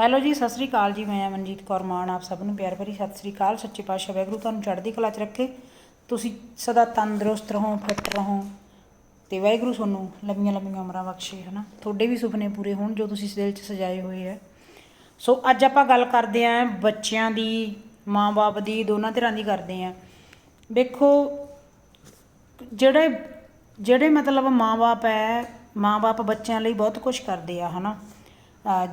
Hello ਜੀ, ਸਤਿ ਸ੍ਰੀ ਅਕਾਲ ਜੀ, ਮੈਂ ਅਮਨਜੀਤ ਕੌਰ ਮਾਨ, ਆਪ ਸਭ ਨੂੰ ਪਿਆਰ ਭਰੀ ਸਤਿ ਸ੍ਰੀ ਅਕਾਲ। ਸੱਚੇ ਪਾਤਸ਼ਾਹ ਵਾਹਿਗੁਰੂ ਤੁਹਾਨੂੰ ਚੜ੍ਹਦੀ ਕਲਾ 'ਚ ਰੱਖੇ। ਤੁਸੀਂ ਸਦਾ ਤੰਦਰੁਸਤ ਰਹੋ, ਫਿੱਟ ਰਹੋ ਤੇ ਵਾਹਿਗੁਰੂ ਤੁਹਾਨੂੰ ਲੰਮੀਆਂ ਲੰਮੀਆਂ ਉਮਰਾਂ ਬਖਸ਼ੇ, ਹਨਾ? ਤੁਹਾਡੇ ਵੀ ਸੁਪਨੇ ਪੂਰੇ ਹੋਣ ਜੋ ਤੁਸੀਂ ਦਿਲ 'ਚ ਸਜਾਏ ਹੋਏ ਆ। ਸੋ ਅੱਜ ਆਪਾਂ ਗੱਲ ਕਰਦੇ ਆਂ ਬੱਚਿਆਂ ਦੀ, ਮਾਂ-ਬਾਪ ਦੀ, ਦੋਨਾਂ ਤਰ੍ਹਾਂ ਦੀ ਕਰਦੇ ਆਂ। ਦੇਖੋ ਜਿਹੜੇ ਜਿਹੜੇ ਮਤਲਬ ਮਾਂ-ਬਾਪ ਹੈ, ਮਾਂ-ਬਾਪ ਬੱਚਿਆਂ ਲਈ ਬਹੁਤ ਕੁਝ ਕਰਦੇ ਆ, ਹਨਾ? ਅਹ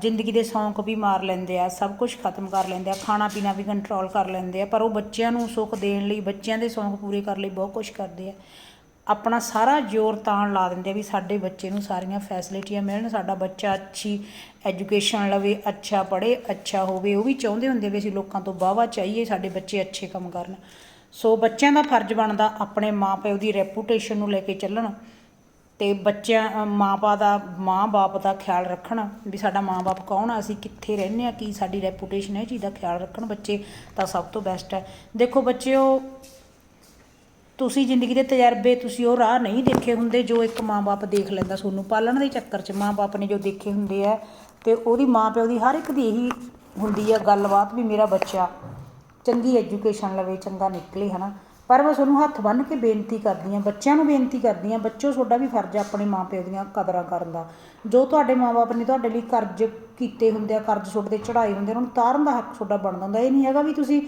ਜ਼ਿੰਦਗੀ ਦੇ ਸ਼ੌਂਕ ਵੀ ਮਾਰ ਲੈਂਦੇ ਆ, ਸਭ ਕੁਝ ਖਤਮ ਕਰ ਲੈਂਦੇ ਆ ਖਾਣਾ ਪੀਣਾ ਵੀ ਕੰਟਰੋਲ ਕਰ ਲੈਂਦੇ ਆ, ਪਰ ਉਹ ਬੱਚਿਆਂ ਨੂੰ ਸੁੱਖ ਦੇਣ ਲਈ, ਬੱਚਿਆਂ ਦੇ ਸ਼ੌਂਕ ਪੂਰੇ ਕਰਨ ਲਈ ਬਹੁਤ ਕੁਝ ਕਰਦੇ ਆ। ਆਪਣਾ ਸਾਰਾ ਜ਼ੋਰ ਤਾਣ ਲਾ ਦਿੰਦੇ ਆ ਵੀ ਸਾਡੇ ਬੱਚੇ ਨੂੰ ਸਾਰੀਆਂ ਫੈਸਿਲਿਟੀਆਂ ਮਿਲਣ, ਸਾਡਾ ਬੱਚਾ ਅੱਛੀ ਐਜੂਕੇਸ਼ਨ ਲਵੇ, ਅੱਛਾ ਪੜ੍ਹੇ, ਅੱਛਾ ਹੋਵੇ, ਉਹ ਵੀ ਚਾਹੁੰਦੇ ਹੁੰਦੇ ਵੀ ਅਸੀਂ ਲੋਕਾਂ ਤੋਂ ਵਾਹਵਾ ਚਾਹੀਏ, ਸਾਡੇ ਬੱਚੇ ਅੱਛੇ ਕੰਮ ਕਰਨ। ਸੋ ਬੱਚਿਆਂ ਦਾ ਫਰਜ਼ ਬਣਦਾ ਆਪਣੇ ਮਾਪਿਓ ਦੀ ਰੈਪੂਟੇਸ਼ਨ ਨੂੰ ਲੈ ਕੇ ਚੱਲਣ। ਅਤੇ ਬੱਚਿਆਂ ਮਾਪਾ ਦਾ, ਮਾਂ-ਬਾਪ ਦਾ ਖਿਆਲ ਰੱਖਣ ਵੀ ਸਾਡਾ ਮਾਂ-ਬਾਪ ਕੌਣ ਆ, ਅਸੀਂ ਕਿੱਥੇ ਰਹਿੰਦੇ ਹਾਂ ਕੀ ਸਾਡੀ ਰੈਪੂਟੇਸ਼ਨ ਹੈ, ਇਹ ਚੀਜ਼ ਦਾ ਖਿਆਲ ਰੱਖਣ ਬੱਚੇ ਤਾਂ ਸਭ ਤੋਂ ਬੈਸਟ ਹੈ। ਦੇਖੋ ਬੱਚਿਓ, ਤੁਸੀਂ ਜ਼ਿੰਦਗੀ ਦੇ ਤਜਰਬੇ, ਤੁਸੀਂ ਉਹ ਰਾਹ ਨਹੀਂ ਦੇਖੇ ਹੁੰਦੇ ਜੋ ਇੱਕ ਮਾਂ-ਬਾਪ ਦੇਖ ਲੈਂਦਾ ਤੁਹਾਨੂੰ ਪਾਲਣ ਦੇ ਚੱਕਰ 'ਚ ਮਾਂ-ਬਾਪ ਨੇ ਜੋ ਦੇਖੇ ਹੁੰਦੇ ਆ, ਤੇ ਉਹਦੀ ਮਾਂ-ਪਿਓ ਦੀ ਹਰ ਇੱਕ ਦੀ ਇਹੀ ਹੁੰਦੀ ਆ, ਗੱਲਬਾਤ ਵੀ ਮੇਰਾ ਬੱਚਾ ਚੰਗੀ ਐਜੂਕੇਸ਼ਨ ਲਵੇ, ਚੰਗਾ ਨਿਕਲੇ, ਹਨਾ। ਪਰ ਮੈਂ ਤੁਹਾਨੂੰ ਹੱਥ ਬੰਨ੍ਹ ਕੇ ਬੇਨਤੀ ਕਰਦੀ ਹਾਂ, ਬੱਚਿਆਂ ਨੂੰ ਬੇਨਤੀ ਕਰਦੀ ਹਾਂ ਬੱਚੋ ਤੁਹਾਡਾ ਵੀ ਫਰਜ਼ ਆ ਆਪਣੇ ਮਾਪਿਓ ਦੀਆਂ ਕਦਰਾਂ ਕਰਨ ਦਾ। ਜੋ ਤੁਹਾਡੇ ਮਾਪੇ ਨੇ ਤੁਹਾਡੇ ਲਈ ਕਰਜ਼ ਕੀਤੇ ਹੁੰਦੇ ਆ, ਕਰਜ਼ ਤੁਹਾਡੇ ਤੇ ਚੜਾਏ ਹੁੰਦੇ ਉਹਨਾਂ ਨੂੰ ਤਾਰਨ ਦਾ ਹੱਕ ਤੁਹਾਡਾ ਬਣਦਾ ਹੁੰਦਾ। ਇਹ ਨਹੀਂ ਹੈਗਾ ਵੀ ਤੁਸੀਂ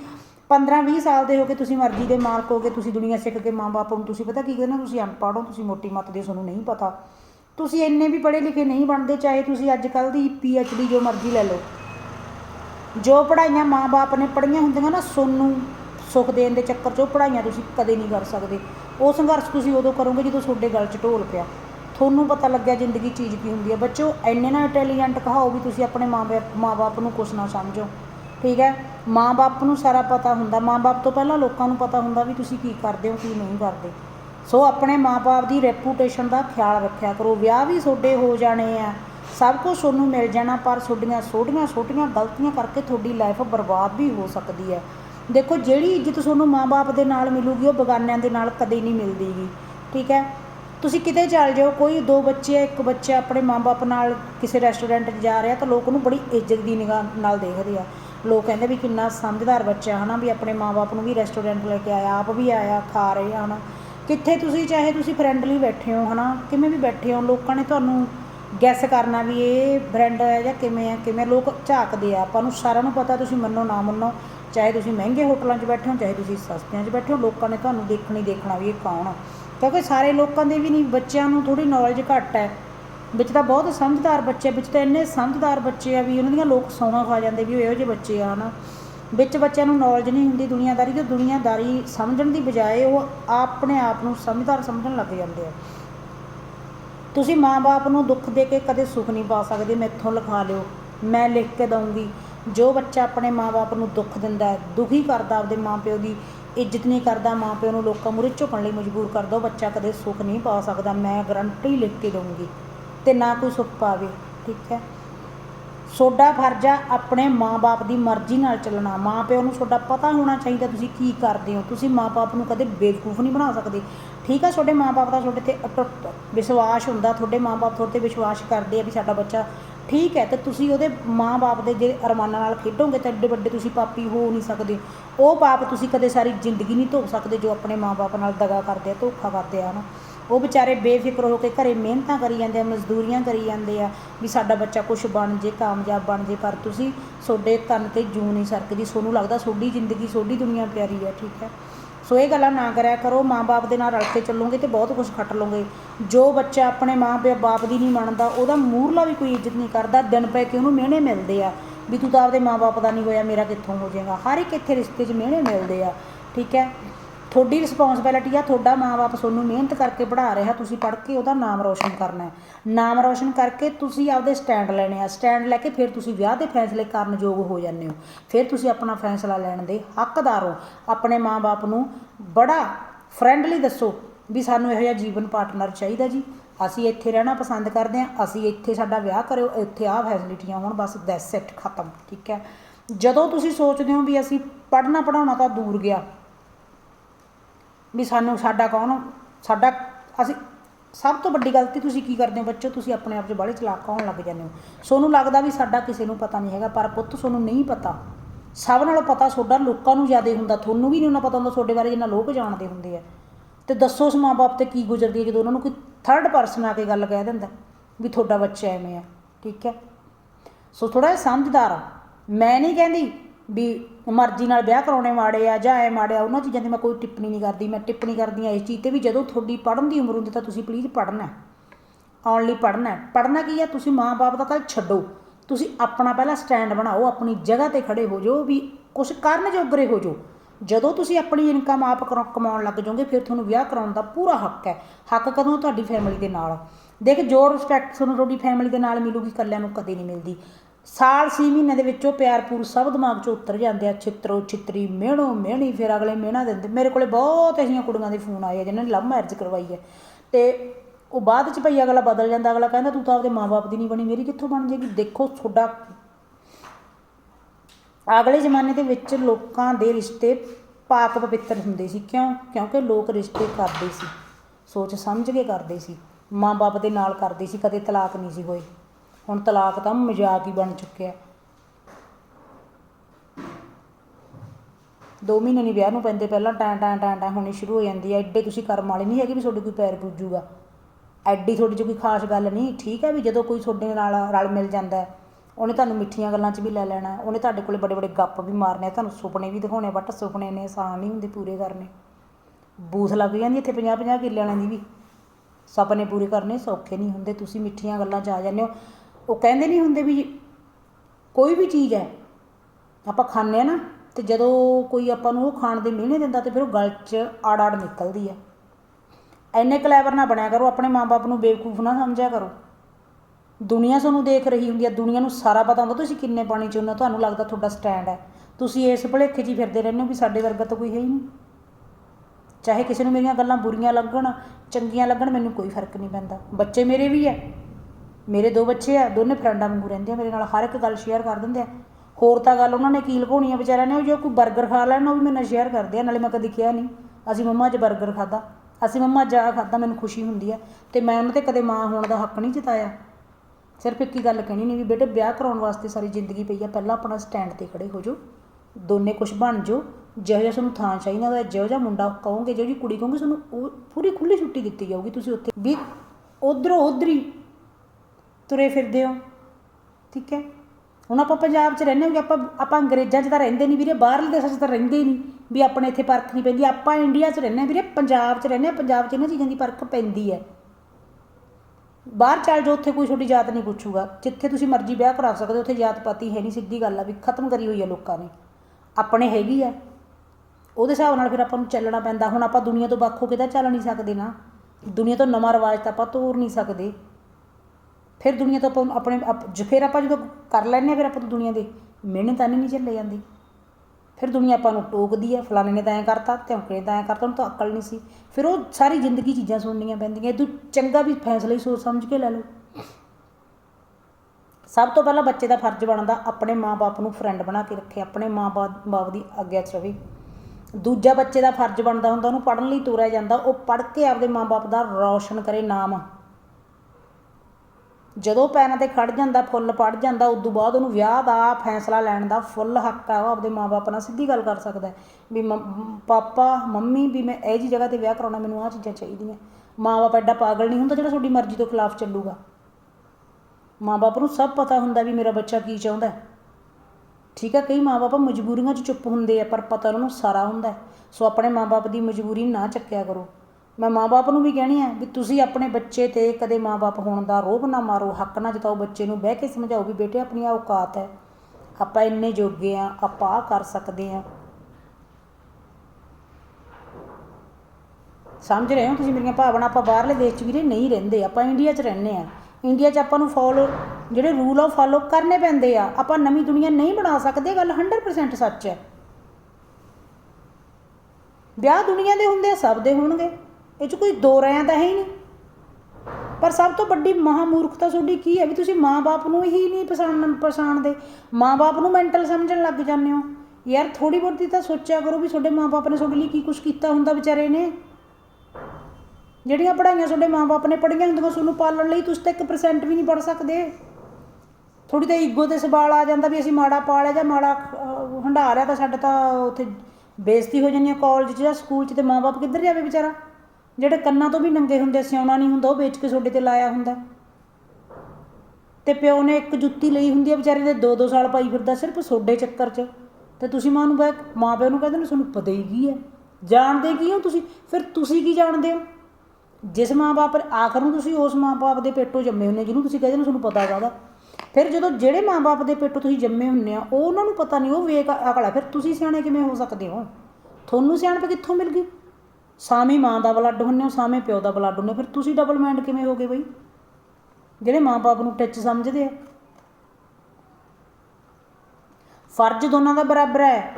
15 20 ਸਾਲ ਦੇ ਹੋ ਕੇ ਤੁਸੀਂ ਮਰਜ਼ੀ ਦੇ ਮਾਲਕ ਹੋ ਕੇ ਤੁਸੀਂ ਦੁਨੀਆ ਸਿੱਖ ਕੇ ਮਾਪੇ ਨੂੰ ਤੁਸੀਂ ਪਤਾ ਕੀ ਕਹਿੰਦੇ ਤੁਸੀਂ ਅਨਪੜ੍ਹ ਹੋ, ਤੁਸੀਂ ਮੋਟੀ ਮੱਤ ਦੇ, ਤੁਹਾਨੂੰ ਨਹੀਂ ਪਤਾ। ਤੁਸੀਂ ਇੰਨੇ ਵੀ ਪੜ੍ਹੇ ਲਿਖੇ ਨਹੀਂ ਬਣਦੇ, ਚਾਹੇ ਤੁਸੀਂ ਅੱਜ ਕੱਲ੍ਹ ਦੀ ਪੀ ਐਚ ਡੀ ਜੋ ਮਰਜ਼ੀ ਲੈ ਲਓ। ਜੋ ਪੜ੍ਹਾਈਆਂ ਮਾਂ-ਬਾਪ ਨੇ ਪੜ੍ਹੀਆਂ ਹੁੰਦੀਆਂ ਨਾ, ਸੋਨੂੰ ਸੁੱਖ ਦੇਣ ਦੇ ਚੱਕਰ 'ਚ ਉਹ ਪੜ੍ਹਾਈਆਂ ਤੁਸੀਂ ਕਦੇ ਨਹੀਂ ਕਰ ਸਕਦੇ। ਉਹ ਸੰਘਰਸ਼ ਤੁਸੀਂ ਉਦੋਂ ਕਰੋਗੇ ਜਦੋਂ ਤੁਹਾਡੇ ਗਲ 'ਚ ਢੋਲ ਪਿਆ। ਤੁਹਾਨੂੰ ਪਤਾ ਲੱਗਿਆ ਜ਼ਿੰਦਗੀ ਚੀਜ਼ ਕੀ ਹੁੰਦੀ ਹੈ। ਬੱਚੋ, ਇੰਨੇ ਨਾ ਇੰਟੈਲੀਜੈਂਟ ਕਹਾਓ ਵੀ ਤੁਸੀਂ ਆਪਣੇ ਮਾਂ-ਬਾਪ ਮਾਂ-ਬਾਪ ਨੂੰ ਕੁਛ ਨਾ ਸਮਝੋ। ਠੀਕ ਹੈ? ਮਾਂ-ਬਾਪ ਨੂੰ ਸਾਰਾ ਪਤਾ ਹੁੰਦਾ। ਮਾਂ-ਬਾਪ ਤੋਂ ਪਹਿਲਾਂ ਲੋਕਾਂ ਨੂੰ ਪਤਾ ਹੁੰਦਾ ਵੀ ਤੁਸੀਂ ਕੀ ਕਰਦੇ ਹੋ, ਕੀ ਨਹੀਂ ਕਰਦੇ। ਸੋ ਆਪਣੇ ਮਾਂ-ਬਾਪ ਦੀ ਰੈਪੂਟੇਸ਼ਨ ਦਾ ਖਿਆਲ ਰੱਖਿਆ ਕਰੋ। ਵਿਆਹ ਵੀ ਤੁਹਾਡੇ ਹੋ ਜਾਣੇ ਆ। ਸਭ ਕੁਝ ਤੁਹਾਨੂੰ ਮਿਲ ਜਾਣਾ, ਪਰ ਤੁਹਾਡੀਆਂ ਛੋਟੀਆਂ ਛੋਟੀਆਂ ਗਲਤੀਆਂ ਕਰਕੇ ਤੁਹਾਡੀ ਲਾਈਫ ਬਰਬਾਦ ਵੀ ਹੋ ਸਕਦੀ ਹੈ। ਦੇਖੋ, ਜਿਹੜੀ ਇੱਜ਼ਤ ਤੁਹਾਨੂੰ ਮਾਂ-ਬਾਪ ਦੇ ਨਾਲ ਮਿਲੂਗੀ, ਉਹ ਬਗਾਨਿਆਂ ਦੇ ਨਾਲ ਕਦੇ ਨਹੀਂ ਮਿਲਦੀਗੀ। ਠੀਕ ਹੈ? ਤੁਸੀਂ ਕਿਤੇ ਚੱਲ ਜਾਓ, ਕੋਈ ਦੋ ਬੱਚੇ ਆ, ਇੱਕ ਬੱਚਾ ਆਪਣੇ ਮਾਂ-ਬਾਪ ਨਾਲ ਕਿਸੇ ਰੈਸਟੋਰੈਂਟ 'ਚ ਜਾ ਰਿਹਾ, ਤਾਂ ਲੋਕ ਉਹਨੂੰ ਬੜੀ ਇੱਜ਼ਤ ਦੀ ਨਿਗਾਹ ਨਾਲ ਦੇਖਦੇ ਆ। ਲੋਕ ਕਹਿੰਦੇ ਵੀ ਕਿੰਨਾ ਸਮਝਦਾਰ ਬੱਚਾ ਹਨਾ, ਵੀ ਆਪਣੇ ਮਾਂ-ਬਾਪ ਨੂੰ ਵੀ ਰੈਸਟੋਰੈਂਟ ਲੈ ਕੇ ਆਇਆ, ਆਪ ਵੀ ਆਇਆ, ਖਾ ਰਹੇ ਆ ਹਨਾ। ਕਿੱਥੇ ਤੁਸੀਂ, ਚਾਹੇ ਤੁਸੀਂ ਫਰੈਂਡਲੀ ਬੈਠੇ ਹੋ ਹਨਾ, ਕਿਵੇਂ ਵੀ ਬੈਠੇ ਹੋ, ਲੋਕਾਂ ਨੇ ਤੁਹਾਨੂੰ ਗੈਸ ਕਰਨਾ ਵੀ ਇਹ ਬ੍ਰਾਂਡ ਹੈ ਜਾਂ ਕਿਵੇਂ ਆ, ਕਿਵੇਂ ਲੋਕ ਝਾਕਦੇ ਆ, ਆਪਾਂ ਨੂੰ ਸਾਰਿਆਂ ਨੂੰ ਪਤਾ, ਤੁਸੀਂ ਮੰਨੋ, ਨਾ ਮੰਨੋ। ਚਾਹੇ ਤੁਸੀਂ ਮਹਿੰਗੇ ਹੋਟਲਾਂ 'ਚ ਬੈਠੇ ਹੋ, ਚਾਹੇ ਤੁਸੀਂ ਸਸਤਿਆਂ 'ਚ ਬੈਠੇ ਹੋ, ਲੋਕਾਂ ਨੇ ਤੁਹਾਨੂੰ ਦੇਖਣੀ ਦੇਖਣਾ ਵੀ ਇਹ ਕੌਣ ਆ। ਕਿਉਂਕਿ ਸਾਰੇ ਲੋਕਾਂ ਦੇ ਵੀ ਨਹੀਂ, ਬੱਚਿਆਂ ਨੂੰ ਥੋੜੀ ਨੌਲੇਜ ਘੱਟ ਹੈ। ਵਿੱਚ ਤਾਂ ਬਹੁਤ ਸਮਝਦਾਰ ਬੱਚੇ ਵਿੱਚ ਤਾਂ ਇੰਨੇ ਸਮਝਦਾਰ ਬੱਚੇ ਆ ਵੀ ਉਹਨਾਂ ਦੀਆਂ ਲੋਕ ਸੌਣਾ ਖਾ ਜਾਂਦੇ ਵੀ ਇਹੋ ਜਿਹੇ ਬੱਚੇ ਆ ਨਾ। ਵਿੱਚ ਬੱਚਿਆਂ ਨੂੰ ਨੌਲੇਜ ਨਹੀਂ ਹੁੰਦੀ, ਦੁਨੀਆਦਾਰੀ ਦੀ ਦੁਨੀਆਦਾਰੀ ਸਮਝਣ ਦੀ ਬਜਾਏ ਉਹ ਆਪਣੇ ਆਪ ਨੂੰ ਸਮਝਦਾਰ ਸਮਝਣ ਲੱਗ ਜਾਂਦੇ ਆ। ਤੁਸੀਂ ਮਾਂ-ਬਾਪ ਨੂੰ ਦੁੱਖ ਦੇ ਕੇ ਕਦੇ ਸੁੱਖ ਨਹੀਂ ਪਾ ਸਕਦੇ, ਮੈਥੋਂ ਲਿਖਾ ਲਿਓ, ਮੈਂ ਲਿਖ ਕੇ ਦਊਂਗੀ। ਜੋ ਬੱਚਾ ਆਪਣੇ ਮਾਂ-ਬਾਪ ਨੂੰ ਦੁੱਖ ਦਿੰਦਾ ਦੁਖੀ ਕਰਦਾ, ਆਪਦੇ ਮਾਂ-ਪਿਓ ਦੀ ਇੱਜ਼ਤ ਨਹੀਂ ਕਰਦਾ, ਮਾਂ-ਪਿਓ ਨੂੰ ਲੋਕਾਂ ਮੂਹਰੇ ਝੁਕਣ ਲਈ ਮਜਬੂਰ ਕਰਦਾ, ਉਹ ਬੱਚਾ ਕਦੇ ਸੁੱਖ ਨਹੀਂ ਪਾ ਸਕਦਾ। ਮੈਂ ਗਰੰਟੀ ਲਿਖ ਕੇ ਦਊਂਗੀ ਤੇ ਨਾ ਕੋਈ ਸੁੱਖ ਪਾਵੇ, ਠੀਕ ਹੈ? ਤੁਹਾਡਾ ਫਰਜ਼ ਆ ਆਪਣੇ ਮਾਂ-ਬਾਪ ਦੀ ਮਰਜ਼ੀ ਨਾਲ ਚੱਲਣਾ। ਮਾਂ-ਪਿਓ ਨੂੰ ਤੁਹਾਡਾ ਪਤਾ ਹੋਣਾ ਚਾਹੀਦਾ ਤੁਸੀਂ ਕੀ ਕਰਦੇ ਹੋ। ਤੁਸੀਂ ਮਾਂ-ਬਾਪ ਨੂੰ ਕਦੇ ਬੇਵਕੂਫ ਨਹੀਂ ਬਣਾ ਸਕਦੇ। ਠੀਕ ਆ ਤੁਹਾਡੇ ਮਾਂ-ਬਾਪ ਦਾ ਤੁਹਾਡੇ ਤੇ ਅਟੁੱਟ ਵਿਸ਼ਵਾਸ ਹੁੰਦਾ, ਤੁਹਾਡੇ ਮਾਂ-ਬਾਪ ਤੁਹਾਡੇ ਤੇ ਵਿਸ਼ਵਾਸ ਕਰਦੇ ਆ ਵੀ ਸਾਡਾ ਬੱਚਾ ਠੀਕ ਹੈ, ਤੇ ਤੁਸੀਂ ਉਹਦੇ ਮਾਂ-ਬਾਪ ਦੇ ਜੇ ਅਰਮਾਨਾਂ ਨਾਲ ਖੇਡੋਗੇ ਤਾਂ ਐਡੇ ਵੱਡੇ ਤੁਸੀਂ ਪਾਪੀ ਹੋ ਨਹੀਂ ਸਕਦੇ। ਉਹ ਪਾਪ ਤੁਸੀਂ ਕਦੇ ਸਾਰੀ ਜ਼ਿੰਦਗੀ ਨਹੀਂ ਧੋ ਸਕਦੇ ਜੋ ਆਪਣੇ ਮਾਂ-ਬਾਪ ਨਾਲ ਦਗਾ ਕਰਦੇ ਆ, ਧੋਖਾ ਕਰਦੇ ਆ ਨਾ ਉਹ ਵਿਚਾਰੇ ਬੇਫਿਕਰ ਹੋ ਕੇ ਘਰੇ ਮਿਹਨਤਾਂ ਕਰੀ ਜਾਂਦੇ ਆ, ਮਜ਼ਦੂਰੀਆਂ ਕਰੀ ਜਾਂਦੇ ਆ, ਵੀ ਸਾਡਾ ਬੱਚਾ ਕੁਝ ਬਣ ਜੇ, ਕਾਮਯਾਬ ਬਣ ਜੇ, ਪਰ ਤੁਸੀਂ ਤੁਹਾਡੇ ਕੰਨ ਤੇ ਜੂ ਨਹੀਂ ਸਰਕਦੀ। ਤੁਹਾਨੂੰ ਲੱਗਦਾ ਤੁਹਾਡੀ ਜ਼ਿੰਦਗੀ, ਤੁਹਾਡੀ ਦੁਨੀਆ ਪਿਆਰੀ ਹੈ, ਠੀਕ ਹੈ। ਸੋ ਇਹ ਗੱਲਾਂ ਨਾ ਕਰਿਆ ਕਰੋ ਮਾਂ-ਬਾਪ ਦੇ ਨਾਲ ਰਲ ਕੇ ਚੱਲੋਗੇ ਤੇ ਬਹੁਤ ਕੁਝ ਖੱਟ ਲਓਗੇ ਜੋ ਬੱਚਾ ਆਪਣੇ ਮਾਂ-ਪਿਓ ਬਾਪ ਦੀ ਨਹੀਂ ਮੰਨਦਾ, ਉਹਦਾ ਮੂਹਰਲਾ ਵੀ ਕੋਈ ਇੱਜ਼ਤ ਨਹੀਂ ਕਰਦਾ, ਦਿਨ ਪੈ ਕੇ ਉਹਨੂੰ ਮਿਹਣੇ ਮਿਲਦੇ ਆ ਵੀ ਤੂੰ ਤਾਂ ਆਪਦੇ ਮਾਂ-ਬਾਪ ਦਾ ਨਹੀਂ ਹੋਇਆ, ਮੇਰਾ ਕਿੱਥੋਂ ਹੋ ਜਾਏਗਾ? ਹਰ ਇੱਕ ਇੱਥੇ ਰਿਸ਼ਤੇ 'ਚ ਮਿਹਣੇ ਮਿਲਦੇ ਆ, ਠੀਕ ਹੈ? ਤੁਹਾਡੀ ਰਿਸਪੌਂਸਿਬਿਲਿਟੀ ਆ, ਤੁਹਾਡਾ ਮਾਂ-ਬਾਪ ਤੁਹਾਨੂੰ ਮਿਹਨਤ ਕਰਕੇ ਪੜ੍ਹਾ ਰਿਹਾ, ਤੁਸੀਂ ਪੜ੍ਹ ਕੇ ਉਹਦਾ ਨਾਮ ਰੌਸ਼ਨ ਕਰਨਾ ਹੈ। ਨਾਮ ਰੌਸ਼ਨ ਕਰਕੇ ਤੁਸੀਂ ਆਪਦੇ ਸਟੈਂਡ ਲੈਣੇ ਆ। ਸਟੈਂਡ ਲੈ ਕੇ ਫਿਰ ਤੁਸੀਂ ਵਿਆਹ ਦੇ ਫੈਸਲੇ ਕਰਨ ਯੋਗ ਹੋ ਜਾਂਦੇ ਹੋ। ਫਿਰ ਤੁਸੀਂ ਆਪਣਾ ਫੈਸਲਾ ਲੈਣ ਦੇ ਹੱਕਦਾਰ ਹੋ। ਆਪਣੇ ਮਾਂ-ਬਾਪ ਨੂੰ ਬੜਾ ਫਰੈਂਡਲੀ ਦੱਸੋ ਵੀ ਸਾਨੂੰ ਇਹੋ ਜਿਹਾ ਜੀਵਨ ਪਾਰਟਨਰ ਚਾਹੀਦਾ ਜੀ। ਅਸੀਂ ਇੱਥੇ ਰਹਿਣਾ ਪਸੰਦ ਕਰਦੇ ਹਾਂ ਅਸੀਂ ਇੱਥੇ ਸਾਡਾ ਵਿਆਹ ਕਰਿਓ, ਇੱਥੇ ਆਹ ਫੈਸਿਲਿਟੀਆਂ ਹੋਣ, ਬਸ ਦੈਟਸ ਇਟ ਖਤਮ, ਠੀਕ ਹੈ? ਜਦੋਂ ਤੁਸੀਂ ਸੋਚਦੇ ਹੋ ਵੀ ਅਸੀਂ ਪੜ੍ਹਨਾ ਪੜਾਉਣਾ ਤਾਂ ਦੂਰ ਗਿਆ। ਵੀ ਸਾਨੂੰ ਸਾਡਾ ਕੌਣ ਸਾਡਾ ਅਸੀਂ ਸਭ ਤੋਂ ਵੱਡੀ ਗਲਤੀ ਤੁਸੀਂ ਕੀ ਕਰਦੇ ਹੋ ਬੱਚੋ ਤੁਸੀਂ ਆਪਣੇ ਆਪ 'ਚ ਬਾਹਲੇ ਚਲਾਕ ਹੋਣ ਲੱਗ ਜਾਂਦੇ ਹੋ। ਸੋਨੂੰ ਲੱਗਦਾ ਵੀ ਸਾਡਾ ਕਿਸੇ ਨੂੰ ਪਤਾ ਨਹੀਂ ਹੈਗਾ, ਪਰ ਪੁੱਤ ਤੁਹਾਨੂੰ ਨਹੀਂ ਪਤਾ। ਸਭ ਨਾਲੋਂ ਪਤਾ ਤੁਹਾਡਾ ਲੋਕਾਂ ਨੂੰ ਜ਼ਿਆਦਾ ਹੁੰਦਾ। ਤੁਹਾਨੂੰ ਵੀ ਨਹੀਂ ਉਹਨਾਂ ਪਤਾ ਹੁੰਦਾ ਤੁਹਾਡੇ ਬਾਰੇ ਜਿੰਨਾ ਲੋਕ ਜਾਣਦੇ ਹੁੰਦੇ ਆ। ਤੇ ਦੱਸੋ ਉਸ ਮਾਂ-ਬਾਪ ਤੇ ਕੀ ਗੁਜ਼ਰਦੀ ਹੈ ਜਦੋਂ ਉਹਨਾਂ ਨੂੰ ਕੋਈ ਥਰਡ ਪਰਸਨ ਆ ਕੇ ਗੱਲ ਕਹਿ ਦਿੰਦਾ ਵੀ ਤੁਹਾਡਾ ਬੱਚਾ ਐਵੇਂ ਆ। ਠੀਕ ਹੈ? ਸੋ ਥੋੜਾ ਜਿਹਾ ਸਮਝਦਾਰ ਆ। ਮੈਂ ਨਹੀਂ ਕਹਿੰਦੀ ਵੀ ਮਰਜ਼ੀ ਨਾਲ ਵਿਆਹ ਕਰਾਉਣੇ ਮਾੜੇ ਆ ਜਾਂ ਐ ਮਾੜੇ ਆ, ਉਹਨਾਂ ਚੀਜ਼ਾਂ ਦੀ ਮੈਂ ਕੋਈ ਟਿੱਪਣੀ ਨਹੀਂ ਕਰਦੀ, ਮੈਂ ਟਿੱਪਣੀ ਕਰਦੀ ਆ ਇਸ ਚੀਜ਼ ਤੇ ਵੀ ਜਦੋਂ ਤੁਹਾਡੀ ਪੜ੍ਹਨ ਦੀ ਉਮਰ ਹੁੰਦੀ ਤਾਂ ਤੁਸੀਂ ਪਲੀਜ਼ ਪੜ੍ਹਨਾ ਓਨਲੀ ਪੜ੍ਹਨਾ ਪੜ੍ਹਨਾ ਕੀ ਆ ਤੁਸੀਂ ਮਾਂ-ਬਾਪ ਦਾ ਤਾਂ ਛੱਡੋ। ਤੁਸੀਂ ਆਪਣਾ ਪਹਿਲਾਂ ਸਟੈਂਡ ਬਣਾਓ, ਆਪਣੀ ਜਗ੍ਹਾ ਤੇ ਖੜੇ ਹੋ ਜਾਓ ਵੀ ਕੁਝ ਕਰਨ ਜੋਗਰੇ ਹੋ ਜਾਓ। ਜਦੋਂ ਤੁਸੀਂ ਆਪਣੀ ਇਨਕਮ ਆਪ ਕਰੋ- ਕਮਾਉਣ ਲੱਗ ਜਾਓਗੇ, ਫਿਰ ਤੁਹਾਨੂੰ ਵਿਆਹ ਕਰਾਉਣ ਦਾ ਪੂਰਾ ਹੱਕ ਹੈ। ਹੱਕ ਕਦੋਂ ਤੁਹਾਡੀ ਫੈਮਿਲੀ ਦੇ ਨਾਲ? ਦੇਖ, ਜੋ ਰਿਸਪੈਕਟ ਤੁਹਾਨੂੰ ਤੁਹਾਡੀ ਫੈਮਿਲੀ ਦੇ ਨਾਲ ਮਿਲੂਗੀ, ਇਕੱਲਿਆਂ ਨੂੰ ਕਦੇ ਨਹੀਂ ਮਿਲਦੀ। ਸਾਲ ਛੇ ਮਹੀਨੇ ਦੇ ਵਿੱਚੋਂ ਪਿਆਰ ਪੂਰ ਸਭ ਦਿਮਾਗ 'ਚੋਂ ਉਤਰ ਜਾਂਦੇ ਆ, ਛਿੱਤਰੋ ਛਿੱਤਰੀ, ਮਿਹਣੋ ਮਿਹਣੀ, ਫਿਰ ਅਗਲੇ ਮਿਹਣਾ ਦਿੰਦੇ। ਮੇਰੇ ਕੋਲੇ ਬਹੁਤ ਐਸੀਆਂ ਕੁੜੀਆਂ ਦੇ ਫੋਨ ਆਏ ਆ, ਜਿਨ੍ਹਾਂ ਨੇ ਲਵ ਮੈਰਿਜ ਕਰਵਾਈ ਹੈ ਤੇ ਉਹ ਬਾਅਦ 'ਚ ਭਈ ਅਗਲਾ ਬਦਲ ਜਾਂਦਾ, ਅਗਲਾ ਕਹਿੰਦਾ, ਤੂੰ ਤਾਂ ਆਪਦੇ ਮਾਪੇ ਦੀ ਨਹੀਂ ਬਣੀ, ਮੇਰੀ ਕਿੱਥੋਂ ਬਣ ਜੇਗੀ? ਦੇਖੋ ਤੁਹਾਡਾ ਅਗਲੇ ਜ਼ਮਾਨੇ ਦੇ ਵਿੱਚ ਲੋਕਾਂ ਦੇ ਰਿਸ਼ਤੇ ਪਾਕ ਪਵਿੱਤਰ ਹੁੰਦੇ ਸੀ। ਕਿਉਂ? ਕਿਉਂਕਿ ਲੋਕ ਰਿਸ਼ਤੇ ਕਰਦੇ ਸੀ, ਸੋਚ ਸਮਝ ਕੇ ਕਰਦੇ ਸੀ। ਮਾਂ-ਬਾਪ ਦੇ ਨਾਲ ਕਰਦੇ ਸੀ, ਕਦੇ ਤਲਾਕ ਨਹੀਂ ਸੀ ਹੋਏ। ਹੁਣ ਤਲਾਕ ਤਾਂ ਮਜ਼ਾਕ ਹੀ ਬਣ ਚੁੱਕਿਆ ਦੋ ਮਹੀਨੇ ਨਹੀਂ ਵਿਆਹ ਨੂੰ ਪੈਂਦੇ ਪਹਿਲਾਂ ਟਾਂ ਟਾਂ ਟਾਂ ਟਾਂ ਹੋਣੀ ਸ਼ੁਰੂ ਹੋ ਜਾਂਦੀ ਹੈ। ਐਡੇ ਤੁਸੀਂ ਕਰਮ ਵਾਲੇ ਨਹੀਂ ਹੈਗੇ ਵੀ ਤੁਹਾਡੇ ਕੋਈ ਪੈਰ ਪੁੱਜੂਗਾ ਐਡੀ ਤੁਹਾਡੀ 'ਚ ਕੋਈ ਖਾਸ ਗੱਲ ਨਹੀਂ। ਠੀਕ ਹੈ ਵੀ ਜਦੋਂ ਕੋਈ ਤੁਹਾਡੇ ਨਾਲ ਰਲ ਮਿਲ ਜਾਂਦਾ ਹੈ, ਉਹਨੇ ਤੁਹਾਨੂੰ ਮਿੱਠੀਆਂ ਗੱਲਾਂ 'ਚ ਵੀ ਲੈ ਲੈਣਾ ਉਹਨੇ ਤੁਹਾਡੇ ਕੋਲੇ ਬੜੇ ਬੜੇ ਗੱਪ ਵੀ ਮਾਰਨੇ ਤੁਹਾਨੂੰ ਸੁਪਨੇ ਵੀ ਦਿਖਾਉਣੇ ਬਟ ਸੁਪਨੇ ਨੇ ਆਸਾਨ ਨਹੀਂ ਹੁੰਦੇ ਪੂਰੇ ਕਰਨੇ। ਬੂਥ ਲੱਗ ਜਾਂਦੀ ਇੱਥੇ 50 50 ਕਿੱਲੇ ਵਾਲਿਆਂ ਦੀ ਵੀ। ਸੁਪਨੇ ਪੂਰੇ ਕਰਨੇ ਸੌਖੇ ਨਹੀਂ ਹੁੰਦੇ। ਤੁਸੀਂ ਮਿੱਠੀਆਂ ਗੱਲਾਂ 'ਚ ਆ ਜਾਂਦੇ ਹੋ। ਉਹ ਕਹਿੰਦੇ ਨਹੀਂ ਹੁੰਦੇ ਵੀ ਕੋਈ ਵੀ ਚੀਜ਼ ਹੈ, ਆਪਾਂ ਖਾਂਦੇ ਆ ਨਾ, ਤੇ ਜਦੋਂ ਕੋਈ ਆਪਾਂ ਨੂੰ ਉਹ ਖਾਣ ਦੇ ਮਿਹਣੇ ਦਿੰਦਾ ਤੇ ਫਿਰ ਉਹ ਗਲ 'ਚ ਆੜ ਆੜ ਨਿਕਲਦੀ ਹੈ। ਐਨੇ ਕਲੈਵਰ ਨਾ ਬਣਿਆ ਕਰੋ, ਆਪਣੇ ਮਾਪੇ ਨੂੰ ਬੇਵਕੂਫ ਨਾ ਸਮਝਿਆ ਕਰੋ। ਦੁਨੀਆ ਤੁਹਾਨੂੰ ਦੇਖ ਰਹੀ ਹੁੰਦੀ ਹੈ, ਦੁਨੀਆ ਨੂੰ ਸਾਰਾ ਪਤਾ ਹੁੰਦਾ, ਤੁਸੀਂ ਕਿੰਨੇ ਪਾਣੀ 'ਚ ਹੁੰਦੇ ਤੁਹਾਨੂੰ ਲੱਗਦਾ ਤੁਹਾਡਾ ਸਟੈਂਡ ਹੈ। ਤੁਸੀਂ ਇਸ ਭੁਲੇਖੇ 'ਚ ਹੀ ਫਿਰਦੇ ਰਹਿੰਦੇ ਹੋ ਵੀ ਸਾਡੇ ਵਰਗਾ ਤਾਂ ਕੋਈ ਹੈ ਹੀ ਨਹੀਂ। ਚਾਹੇ ਕਿਸੇ ਨੂੰ ਮੇਰੀਆਂ ਗੱਲਾਂ ਬੁਰੀਆਂ ਲੱਗਣ, ਚੰਗੀਆਂ ਲੱਗਣ, ਮੈਨੂੰ ਕੋਈ ਫ਼ਰਕ ਨਹੀਂ ਪੈਂਦਾ। ਬੱਚੇ ਮੇਰੇ ਵੀ ਹੈ। ਮੇਰੇ ਦੋ ਬੱਚੇ ਆ, ਦੋਨੇ ਫਰੈਂਡਾਂ ਵਾਂਗੂ ਰਹਿੰਦੇ ਆ, ਮੇਰੇ ਨਾਲ ਹਰ ਇੱਕ ਗੱਲ ਸ਼ੇਅਰ ਕਰ ਦਿੰਦੇ ਆ। ਹੋਰ ਤਾਂ ਗੱਲ ਉਹਨਾਂ ਨੇ ਕੀ ਲਗਾਉਣੀ ਆ ਵਿਚਾਰਿਆਂ ਨੇ, ਉਹ ਜੋ ਕੋਈ 버ਗਰ ਖਾ ਲੈਣ, ਉਹ ਵੀ ਮੇਰੇ ਨਾਲ ਸ਼ੇਅਰ ਕਰਦੇ ਆ, ਨਾਲੇ ਮੈਂ ਕਦੀ ਕਿਹਾ ਨਹੀਂ, ਅਸੀਂ ਮੰਮਾ ਅੱਜ 버ਗਰ ਖਾਦਾ ਅਸੀਂ ਮੰਮਾ ਅੱਜ ਆਹ ਖਾਦਾ ਮੈਨੂੰ ਖੁਸ਼ੀ ਹੁੰਦੀ ਆ। ਤੇ ਮੈਂ ਉਹਨਾਂ ਤੇ ਕਦੇ ਮਾਂ ਹੋਣ ਦਾ ਹੱਕ ਨਹੀਂ ਜਤਾਇਆ। ਸਿਰਫ ਇੱਕ ਹੀ ਗੱਲ ਕਹਿਣੀ ਨਹੀਂ ਵੀ ਬੇਟੇ ਵਿਆਹ ਕਰਾਉਣ ਵਾਸਤੇ ਸਾਰੀ ਜ਼ਿੰਦਗੀ ਪਈ ਆ, ਪਹਿਲਾਂ ਆਪਣਾ ਸਟੈਂਡ ਤੇ ਖੜੇ ਹੋ ਜਾਓ, ਦੋਨੇ ਕੁਝ ਬਣ ਜਾਓ, ਜਿਹੋ ਜਿਹਾ ਤੁਹਾਨੂੰ ਥਾਂ ਚਾਹੀਦਾ ਹੋਇਆ ਜਿਹੋ ਜਿਹਾ ਮੁੰਡਾ ਕਹੋਗੇ, ਜਿਹੋ ਜਿਹੀ ਕੁੜੀ ਕਹੋਗੇ ਤੁਹਾਨੂੰ ਉਹ ਪੂਰੀ ਖੁੱਲੀ ਛੁੱਟੀ ਦਿੱਤੀ ਜਾਊਗੀ ਤੁਸੀਂ ਉੱਥੇ। ਵੀ ਉਧਰੋਂ ਉਧਰੀ ਤੁਰੇ ਫਿਰਦੇ ਹੋ। ਠੀਕ ਹੈ? ਹੁਣ ਆਪਾਂ ਪੰਜਾਬ 'ਚ ਰਹਿੰਦੇ ਹਾਂ ਆਪਾਂ ਆਪਾਂ ਅੰਗਰੇਜ਼ਾਂ 'ਚ ਤਾਂ ਰਹਿੰਦੇ ਨਹੀਂ ਵੀਰੇ, ਬਾਹਰਲੇ ਦੇਸ਼ਾਂ 'ਚ ਤਾਂ ਰਹਿੰਦੇ ਹੀ ਨਹੀਂ ਵੀ ਆਪਣੇ ਇੱਥੇ ਪਰਖ ਨਹੀਂ ਪੈਂਦੀ। ਆਪਾਂ ਇੰਡੀਆ 'ਚ ਰਹਿੰਦੇ ਹਾਂ ਵੀਰੇ, ਪੰਜਾਬ 'ਚ ਰਹਿੰਦੇ ਹਾਂ, ਪੰਜਾਬ 'ਚ ਇਹਨਾਂ ਚੀਜ਼ਾਂ ਦੀ ਪਰਖ ਪੈਂਦੀ ਹੈ। ਬਾਹਰ ਚੱਲ ਜਾਓ, ਉੱਥੇ ਕੋਈ ਤੁਹਾਡੀ ਜਾਤ ਨਹੀਂ ਪੁੱਛੂਗਾ। ਜਿੱਥੇ ਤੁਸੀਂ ਮਰਜ਼ੀ ਵਿਆਹ ਕਰਾ ਸਕਦੇ ਹੋ, ਉੱਥੇ ਜਾਤ ਪਾਤੀ ਹੈ ਨਹੀਂ, ਸਿੱਧੀ ਗੱਲ ਆ ਵੀ ਖਤਮ ਕਰੀ ਹੋਈ ਆ ਲੋਕਾਂ ਨੇ। ਆਪਣੇ ਹੈਗੀ ਆ। ਉਹਦੇ ਹਿਸਾਬ ਨਾਲ ਫਿਰ ਆਪਾਂ ਨੂੰ ਚੱਲਣਾ ਪੈਂਦਾ। ਹੁਣ ਆਪਾਂ ਦੁਨੀਆ ਤੋਂ ਵੱਖ ਹੋ ਕੇ ਤਾਂ ਚੱਲ ਨਹੀਂ ਸਕਦੇ ਨਾ। ਦੁਨੀਆ ਤੋਂ ਨਵਾਂ ਰਿਵਾਜ ਤਾਂ ਆਪਾਂ ਤੋਰ ਨਹੀਂ ਸਕਦੇ। ਫਿਰ ਦੁਨੀਆ ਤੋਂ ਆਪਾਂ ਆਪਣੇ ਆਪ- ਜ- ਫਿਰ ਆਪਾਂ ਜਦੋਂ ਕਰ ਲੈਂਦੇ ਹਾਂ, ਫਿਰ ਆਪਾਂ ਤੋਂ ਦੁਨੀਆ ਦੇ ਮਿਹਨਤ ਤਾਂ ਨਹੀਂ ਝੱਲੇ ਜਾਂਦੀ। ਫਿਰ ਦੁਨੀਆ ਆਪਾਂ ਨੂੰ ਟੋਕਦੀ ਹੈ ਫਲਾਣੇ ਨੇ ਤਾਂ ਐਂ ਕਰਤਾ ਧਮਕੇ ਨੇ ਤਾਂ ਐਂ ਕਰਤਾ, ਉਹਨੂੰ ਤਾਂ ਅਕਲ ਨਹੀਂ ਸੀ। ਫਿਰ ਉਹ ਸਾਰੀ ਜ਼ਿੰਦਗੀ ਚੀਜ਼ਾਂ ਸੁਣਨੀਆਂ ਪੈਂਦੀਆਂ ਤੂੰ ਚੰਗਾ ਵੀ ਫੈਸਲਾ ਹੀ ਸੋਚ ਸਮਝ ਕੇ ਲੈ ਲਓ। ਸਭ ਤੋਂ ਪਹਿਲਾਂ ਬੱਚੇ ਦਾ ਫਰਜ਼ ਬਣਦਾ ਆਪਣੇ ਮਾਪੇ ਨੂੰ ਫਰੈਂਡ ਬਣਾ ਕੇ ਰੱਖੇ, ਆਪਣੇ ਮਾਪੇ ਦੀ ਆਗਿਆ 'ਚ ਰਵੇ। ਦੂਜਾ ਬੱਚੇ ਦਾ ਫਰਜ਼ ਬਣਦਾ ਹੁੰਦਾ, ਉਹਨੂੰ ਪੜ੍ਹਨ ਲਈ ਤੋਰਿਆ ਜਾਂਦਾ, ਉਹ ਪੜ੍ਹ ਕੇ ਆਪਦੇ ਮਾਪੇ ਦਾ ਰੌਸ਼ਨ ਕਰੇ ਨਾਮ। ਜਦੋਂ ਪੈਰਾਂ ਤੇ ਖੜ ਜਾਂਦਾ, ਫੁੱਲ ਪੜ ਜਾਂਦਾ ਉਸ ਤੋਂ ਬਾਅਦ ਉਹਨੂੰ ਵਿਆਹ ਦਾ ਫੈਸਲਾ ਲੈਣ ਦਾ ਫੁੱਲ ਹੱਕ ਆ, ਉਹ ਆਪਦੇ ਮਾਪੇ ਨਾਲ ਸਿੱਧੀ ਗੱਲ ਕਰ ਸਕਦਾ ਵੀ ਮੰਮ- ਪਾਪਾ, ਮੰਮੀ ਵੀ ਮੈਂ ਇਹ ਜੀ ਜਗ੍ਹਾ ਤੇ ਵਿਆਹ ਕਰਾਉਣਾ, ਮੈਨੂੰ ਆਹ ਚੀਜ਼ਾਂ ਚਾਹੀਦੀਆਂ। ਮਾਂ-ਬਾਪ ਐਡਾ ਪਾਗਲ ਨਹੀਂ ਹੁੰਦਾ ਜਿਹੜਾ ਤੁਹਾਡੀ ਮਰਜ਼ੀ ਤੋਂ ਖਿਲਾਫ ਚੱਲੂਗਾ। ਮਾਂ-ਬਾਪ ਨੂੰ ਸਭ ਪਤਾ ਹੁੰਦਾ ਵੀ ਮੇਰਾ ਬੱਚਾ ਕੀ ਚਾਹੁੰਦਾ ਠੀਕ ਹੈ, ਕਈ ਮਾਂ-ਬਾਪ ਮਜਬੂਰੀਆਂ 'ਚ ਚੁੱਪ ਹੁੰਦੇ ਆ, ਪਰ ਪਤਾ ਉਹਨਾਂ ਨੂੰ ਸਾਰਾ ਹੁੰਦਾ ਸੋ ਆਪਣੇ ਮਾਂ-ਬਾਪ ਦੀ ਮਜਬੂਰੀ ਨਾ ਚੱਕਿਆ ਕਰੋ। ਮੈਂ ਮਾਂ-ਬਾਪ ਨੂੰ ਵੀ ਕਹਿਣੀ ਹੈ ਵੀ ਤੁਸੀਂ ਆਪਣੇ ਬੱਚੇ ਤੇ ਕਦੇ ਮਾਂ-ਬਾਪ ਹੋਣ ਦਾ ਰੋਬ ਨਾ ਮਾਰੋ, ਹੱਕ ਨਾ ਜਤਾਓ, ਬੱਚੇ ਨੂੰ ਬਹਿ ਕੇ ਸਮਝਾਓ ਵੀ ਬੇਟੇ, ਆਪਣੀ ਆਹ ਔਕਾਤ ਹੈ। ਆਪਾਂ ਇੰਨੇ ਜੋਗੇ ਆ, ਆਪਾਂ ਆਹ ਕਰ ਸਕਦੇ ਆ। ਸਮਝ ਰਹੇ ਹੋ ਤੁਸੀਂ ਮੇਰੀਆਂ ਭਾਵਨਾ? ਆਪਾਂ ਬਾਹਰਲੇ ਦੇਸ਼ 'ਚ ਵੀਰੇ ਨਹੀਂ ਰਹਿੰਦੇ, ਆਪਾਂ ਇੰਡੀਆ 'ਚ ਰਹਿੰਦੇ ਆ। ਇੰਡੀਆ 'ਚ ਆਪਾਂ ਨੂੰ ਫੋਲੋ ਜਿਹੜੇ ਰੂਲ ਆ ਫੋਲੋ ਕਰਨੇ ਪੈਂਦੇ ਆ। ਆਪਾਂ ਨਵੀਂ ਦੁਨੀਆ ਨਹੀਂ ਬਣਾ ਸਕਦੇ ਗੱਲ 100% ਸੱਚ ਹੈ। ਵਿਆਹ ਦੁਨੀਆ ਦੇ ਹੁੰਦੇ ਸਭ ਦੇ ਹੋਣਗੇ। ਇਹ 'ਚ ਕੋਈ ਦੋ ਰਾਇਆਂ ਤਾਂ ਹੈ ਹੀ ਨਹੀਂ। ਪਰ ਸਭ ਤੋਂ ਵੱਡੀ ਮਹਾਮੂਰਖਤਾ ਤੁਹਾਡੀ ਕੀ ਹੈ? ਵੀ ਤੁਸੀਂ ਮਾਂ-ਬਾਪ ਨੂੰ ਹੀ ਨਹੀਂ ਪਛਾਣ ਪਛਾਣਦੇ। ਮਾਂ-ਬਾਪ ਨੂੰ ਮੈਂਟਲ ਸਮਝਣ ਲੱਗ ਜਾਂਦੇ ਹੋ। ਯਾਰ ਥੋੜੀ ਬਹੁਤੀ ਤਾਂ ਸੋਚਿਆ ਕਰੋ ਵੀ ਤੁਹਾਡੇ ਮਾਂ-ਬਾਪ ਨੇ ਤੁਹਾਡੇ ਲਈ ਕੀ ਕੁਝ ਕੀਤਾ ਹੁੰਦਾ ਵਿਚਾਰੇ ਨੇ। ਜਿਹੜੀਆਂ ਪੜ੍ਹਾਈਆਂ ਤੁਹਾਡੇ ਮਾਪੇ ਨੇ ਪੜ੍ਹੀਆਂ ਹੁੰਦੀਆਂ ਤੁਹਾਨੂੰ ਪਾਲਣ ਲਈ ਤੁਸੀਂ ਤਾਂ 1% ਵੀ ਨਹੀਂ ਪੜ੍ਹ ਸਕਦੇ। ਥੋੜੀ ਤਾਂ ਈਗੋ ਤੇ ਸਵਾਲ ਆ ਜਾਂਦਾ ਵੀ ਅਸੀਂ ਮਾੜਾ ਪਾਲਿਆ ਜਾਂ ਮਾੜਾ ਅਹ, ਹੰਢਾ ਰਿਆ ਤਾਂ ਸਾਡਾ ਤਾਂ ਉੱਥੇ ਬੇਇੱਜ਼ਤੀ ਹੋ ਜਾਂਦੀ ਹੈ ਕਾਲਜ 'ਚ ਜਾਂ ਸਕੂਲ 'ਚ ਤੇ ਮਾਪੇ ਕਿੱਧਰ ਜਾਵੇ ਵਿਚਾਰਾ? ਜਿਹੜੇ ਕੰਨਾਂ ਤੋਂ ਵੀ ਨੰਗੇ ਹੁੰਦੇ ਸਿਆਉਣਾ ਨਹੀਂ ਹੁੰਦਾ, ਉਹ ਵੇਚ ਕੇ ਤੁਹਾਡੇ ਤੇ ਲਾਇਆ ਹੁੰਦਾ। ਤੇ ਪਿਓ ਨੇ ਇੱਕ ਜੁੱਤੀ ਲਈ ਹੁੰਦੀ ਹੈ ਵਿਚਾਰੇ ਦੇ 2-2 ਸਾਲ ਪਾਈ ਫਿਰਦਾ ਸਿਰਫ ਸੋਡੇ ਚੱਕਰ 'ਚ। ਤੇ ਤੁਸੀਂ ਮਾਂ ਨੂੰ ਬੈ ਮਾਂ ਪਿਓ ਨੂੰ ਕਹਿੰਦੇ ਨੇ ਤੁਹਾਨੂੰ ਪਤਾ ਹੀ ਕੀ ਹੈ ਜਾਣਦੇ ਕੀ ਹੋ ਤੁਸੀਂ? ਫਿਰ ਤੁਸੀਂ ਕੀ ਜਾਣਦੇ ਹੋ? ਜਿਸ ਮਾਂ-ਬਾਪ ਆਖਰ ਨੂੰ ਤੁਸੀਂ ਉਸ ਮਾਂ-ਬਾਪ ਦੇ ਪੇਟੋਂ ਜੰਮੇ ਹੁੰਦੇ ਜਿਹਨੂੰ ਤੁਸੀਂ ਕਹਿੰਦੇ ਨੇ ਤੁਹਾਨੂੰ ਪਤਾ ਕਾਹਦਾ? ਫਿਰ ਜਦੋਂ ਜਿਹੜੇ ਮਾਂ-ਬਾਪ ਦੇ ਪੇਟੋਂ ਤੁਸੀਂ ਜੰਮੇ ਹੁੰਦੇ ਆ ਉਹ ਉਹਨਾਂ ਨੂੰ ਪਤਾ ਨਹੀਂ, ਉਹ ਵੇਖ ਅਕਲਾ ਫਿਰ ਤੁਸੀਂ ਸਿਆਣੇ ਕਿਵੇਂ ਹੋ ਸਕਦੇ ਹੋ? ਤੁਹਾਨੂੰ ਸਿਆਣਪ ਕਿੱਥੋਂ ਮਿਲ ਗਈ? ਸਾਮੀ ਮਾਂ ਦਾ ਬਲੱਡ ਹੁੰਨੇ ਹੋ, ਸਾਮੇ ਪਿਓ ਦਾ ਬਲੱਡ ਹੁੰਨੇ ਫਿਰ ਤੁਸੀਂ ਡਬਲ ਮਾਈਂਡ ਕਿਵੇਂ ਹੋਗੇ ਬਈ? ਜਿਹੜੇ ਮਾਂ-ਬਾਪ ਨੂੰ ਟੱਚ ਸਮਝਦੇ ਆ। ਫਰਜ਼ ਦੋਨਾਂ ਦਾ ਬਰਾਬਰ ਹੈ।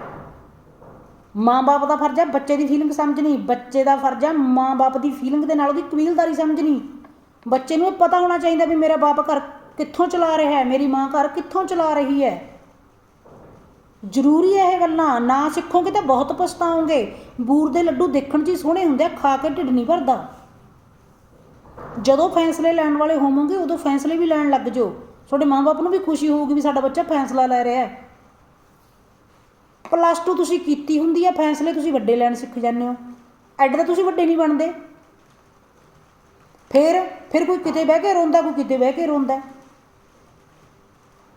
ਮਾਂ-ਬਾਪ ਦਾ ਫਰਜ਼ ਹੈ, ਬੱਚੇ ਦੀ ਫੀਲਿੰਗ ਸਮਝਣੀ। ਬੱਚੇ ਦਾ ਫਰਜ਼ ਹੈ ਮਾਂ-ਬਾਪ ਦੀ ਫੀਲਿੰਗ ਦੇ ਨਾਲ ਉਹਦੀ ਕਬੀਲਦਾਰੀ ਸਮਝਣੀ। ਬੱਚੇ ਨੂੰ ਇਹ ਪਤਾ ਹੋਣਾ ਚਾਹੀਦਾ ਵੀ ਮੇਰਾ ਬਾਪ ਘਰ ਕਿੱਥੋਂ ਚਲਾ ਰਿਹਾ ਹੈ, ਮੇਰੀ ਮਾਂ ਘਰ ਕਿੱਥੋਂ ਚਲਾ ਰਹੀ ਹੈ। ਜ਼ਰੂਰੀ ਹੈ ਇਹ ਗੱਲਾਂ। ਨਾ ਸਿੱਖੋਗੇ ਤਾਂ ਬਹੁਤ ਪਛਤਾਓਗੇ। ਬੂਰ ਦੇ ਲੱਡੂ ਦੇਖਣ 'ਚ ਹੀ ਸੋਹਣੇ ਹੁੰਦੇ ਆ, ਖਾ ਕੇ ਢਿੱਡ ਨਹੀਂ ਭਰਦਾ। ਜਦੋਂ ਫੈਸਲੇ ਲੈਣ ਵਾਲੇ ਹੋਵੋਗੇ, ਉਦੋਂ ਫੈਸਲੇ ਵੀ ਲੈਣ ਲੱਗ ਜਾਓ। ਤੁਹਾਡੇ ਮਾਪੇ ਨੂੰ ਵੀ ਖੁਸ਼ੀ ਹੋਊਗੀ ਵੀ ਸਾਡਾ ਬੱਚਾ ਫੈਸਲਾ ਲੈ ਰਿਹਾ ਹੈ। ਪਲੱਸ 2 ਤੁਸੀਂ ਕੀਤੀ ਹੁੰਦੀ ਹੈ ਫੈਸਲੇ ਤੁਸੀਂ ਵੱਡੇ ਲੈਣ ਸਿੱਖ ਜਾਂਦੇ ਹੋ। ਐਡ ਤਾਂ ਤੁਸੀਂ ਵੱਡੇ ਨਹੀਂ ਬਣਦੇ। ਫਿਰ ਫਿਰ ਕੋਈ ਕਿਤੇ ਬਹਿ ਕੇ ਰੋਂਦਾ, ਕੋਈ ਕਿਤੇ ਬਹਿ ਕੇ ਰੋਂਦਾ।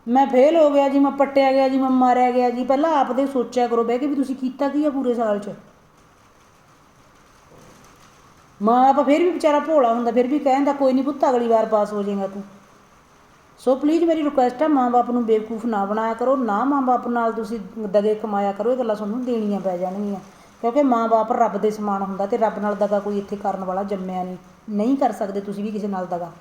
ਮੈਂ ਫੇਲ ਹੋ ਗਿਆ ਜੀ, ਮੈਂ ਪੱਟਿਆ ਗਿਆ ਜੀ, ਮੈਂ ਮਾਰਿਆ ਗਿਆ ਜੀ, ਪਹਿਲਾਂ ਆਪ ਦੇ ਸੋਚਿਆ ਕਰੋ ਬਹਿ ਕੇ ਵੀ ਤੁਸੀਂ ਕੀਤਾ ਕੀ ਆ ਪੂਰੇ ਸਾਲ 'ਚ। ਮਾਂ ਬਾਪ ਫਿਰ ਵੀ ਵਿਚਾਰਾ ਭੋਲਾ ਹੁੰਦਾ, ਫਿਰ ਵੀ ਕਹਿੰਦਾ, ਕੋਈ ਨਹੀਂ ਪੁੱਤ, ਅਗਲੀ ਵਾਰ ਪਾਸ ਹੋ ਜਾਏਗਾ ਤੂੰ। ਸੋ ਪਲੀਜ਼ ਮੇਰੀ ਰਿਕੁਐਸਟ ਹੈ ਮਾਂ-ਬਾਪ ਨੂੰ ਬੇਵਕੂਫ ਨਾ ਬਣਾਇਆ ਕਰੋ, ਨਾ ਮਾਂ-ਬਾਪ ਨਾਲ ਤੁਸੀਂ ਦਗੇ ਕਮਾਇਆ ਕਰੋ, ਇਹ ਗੱਲਾਂ ਤੁਹਾਨੂੰ ਦੇਣੀਆਂ ਪੈ ਜਾਣਗੀਆਂ। ਕਿਉਂਕਿ ਮਾਂ-ਬਾਪ ਰੱਬ ਦੇ ਸਮਾਨ ਹੁੰਦਾ ਤੇ ਰੱਬ ਨਾਲ ਦਗਾ ਕੋਈ ਇੱਥੇ ਕਰਨ ਵਾਲਾ ਜੰਮਿਆ ਨਹੀਂ ਨਹੀਂ ਕਰ ਸਕਦੇ ਤੁਸੀਂ ਵੀ ਕਿਸੇ ਨਾਲ ਦਗਾ।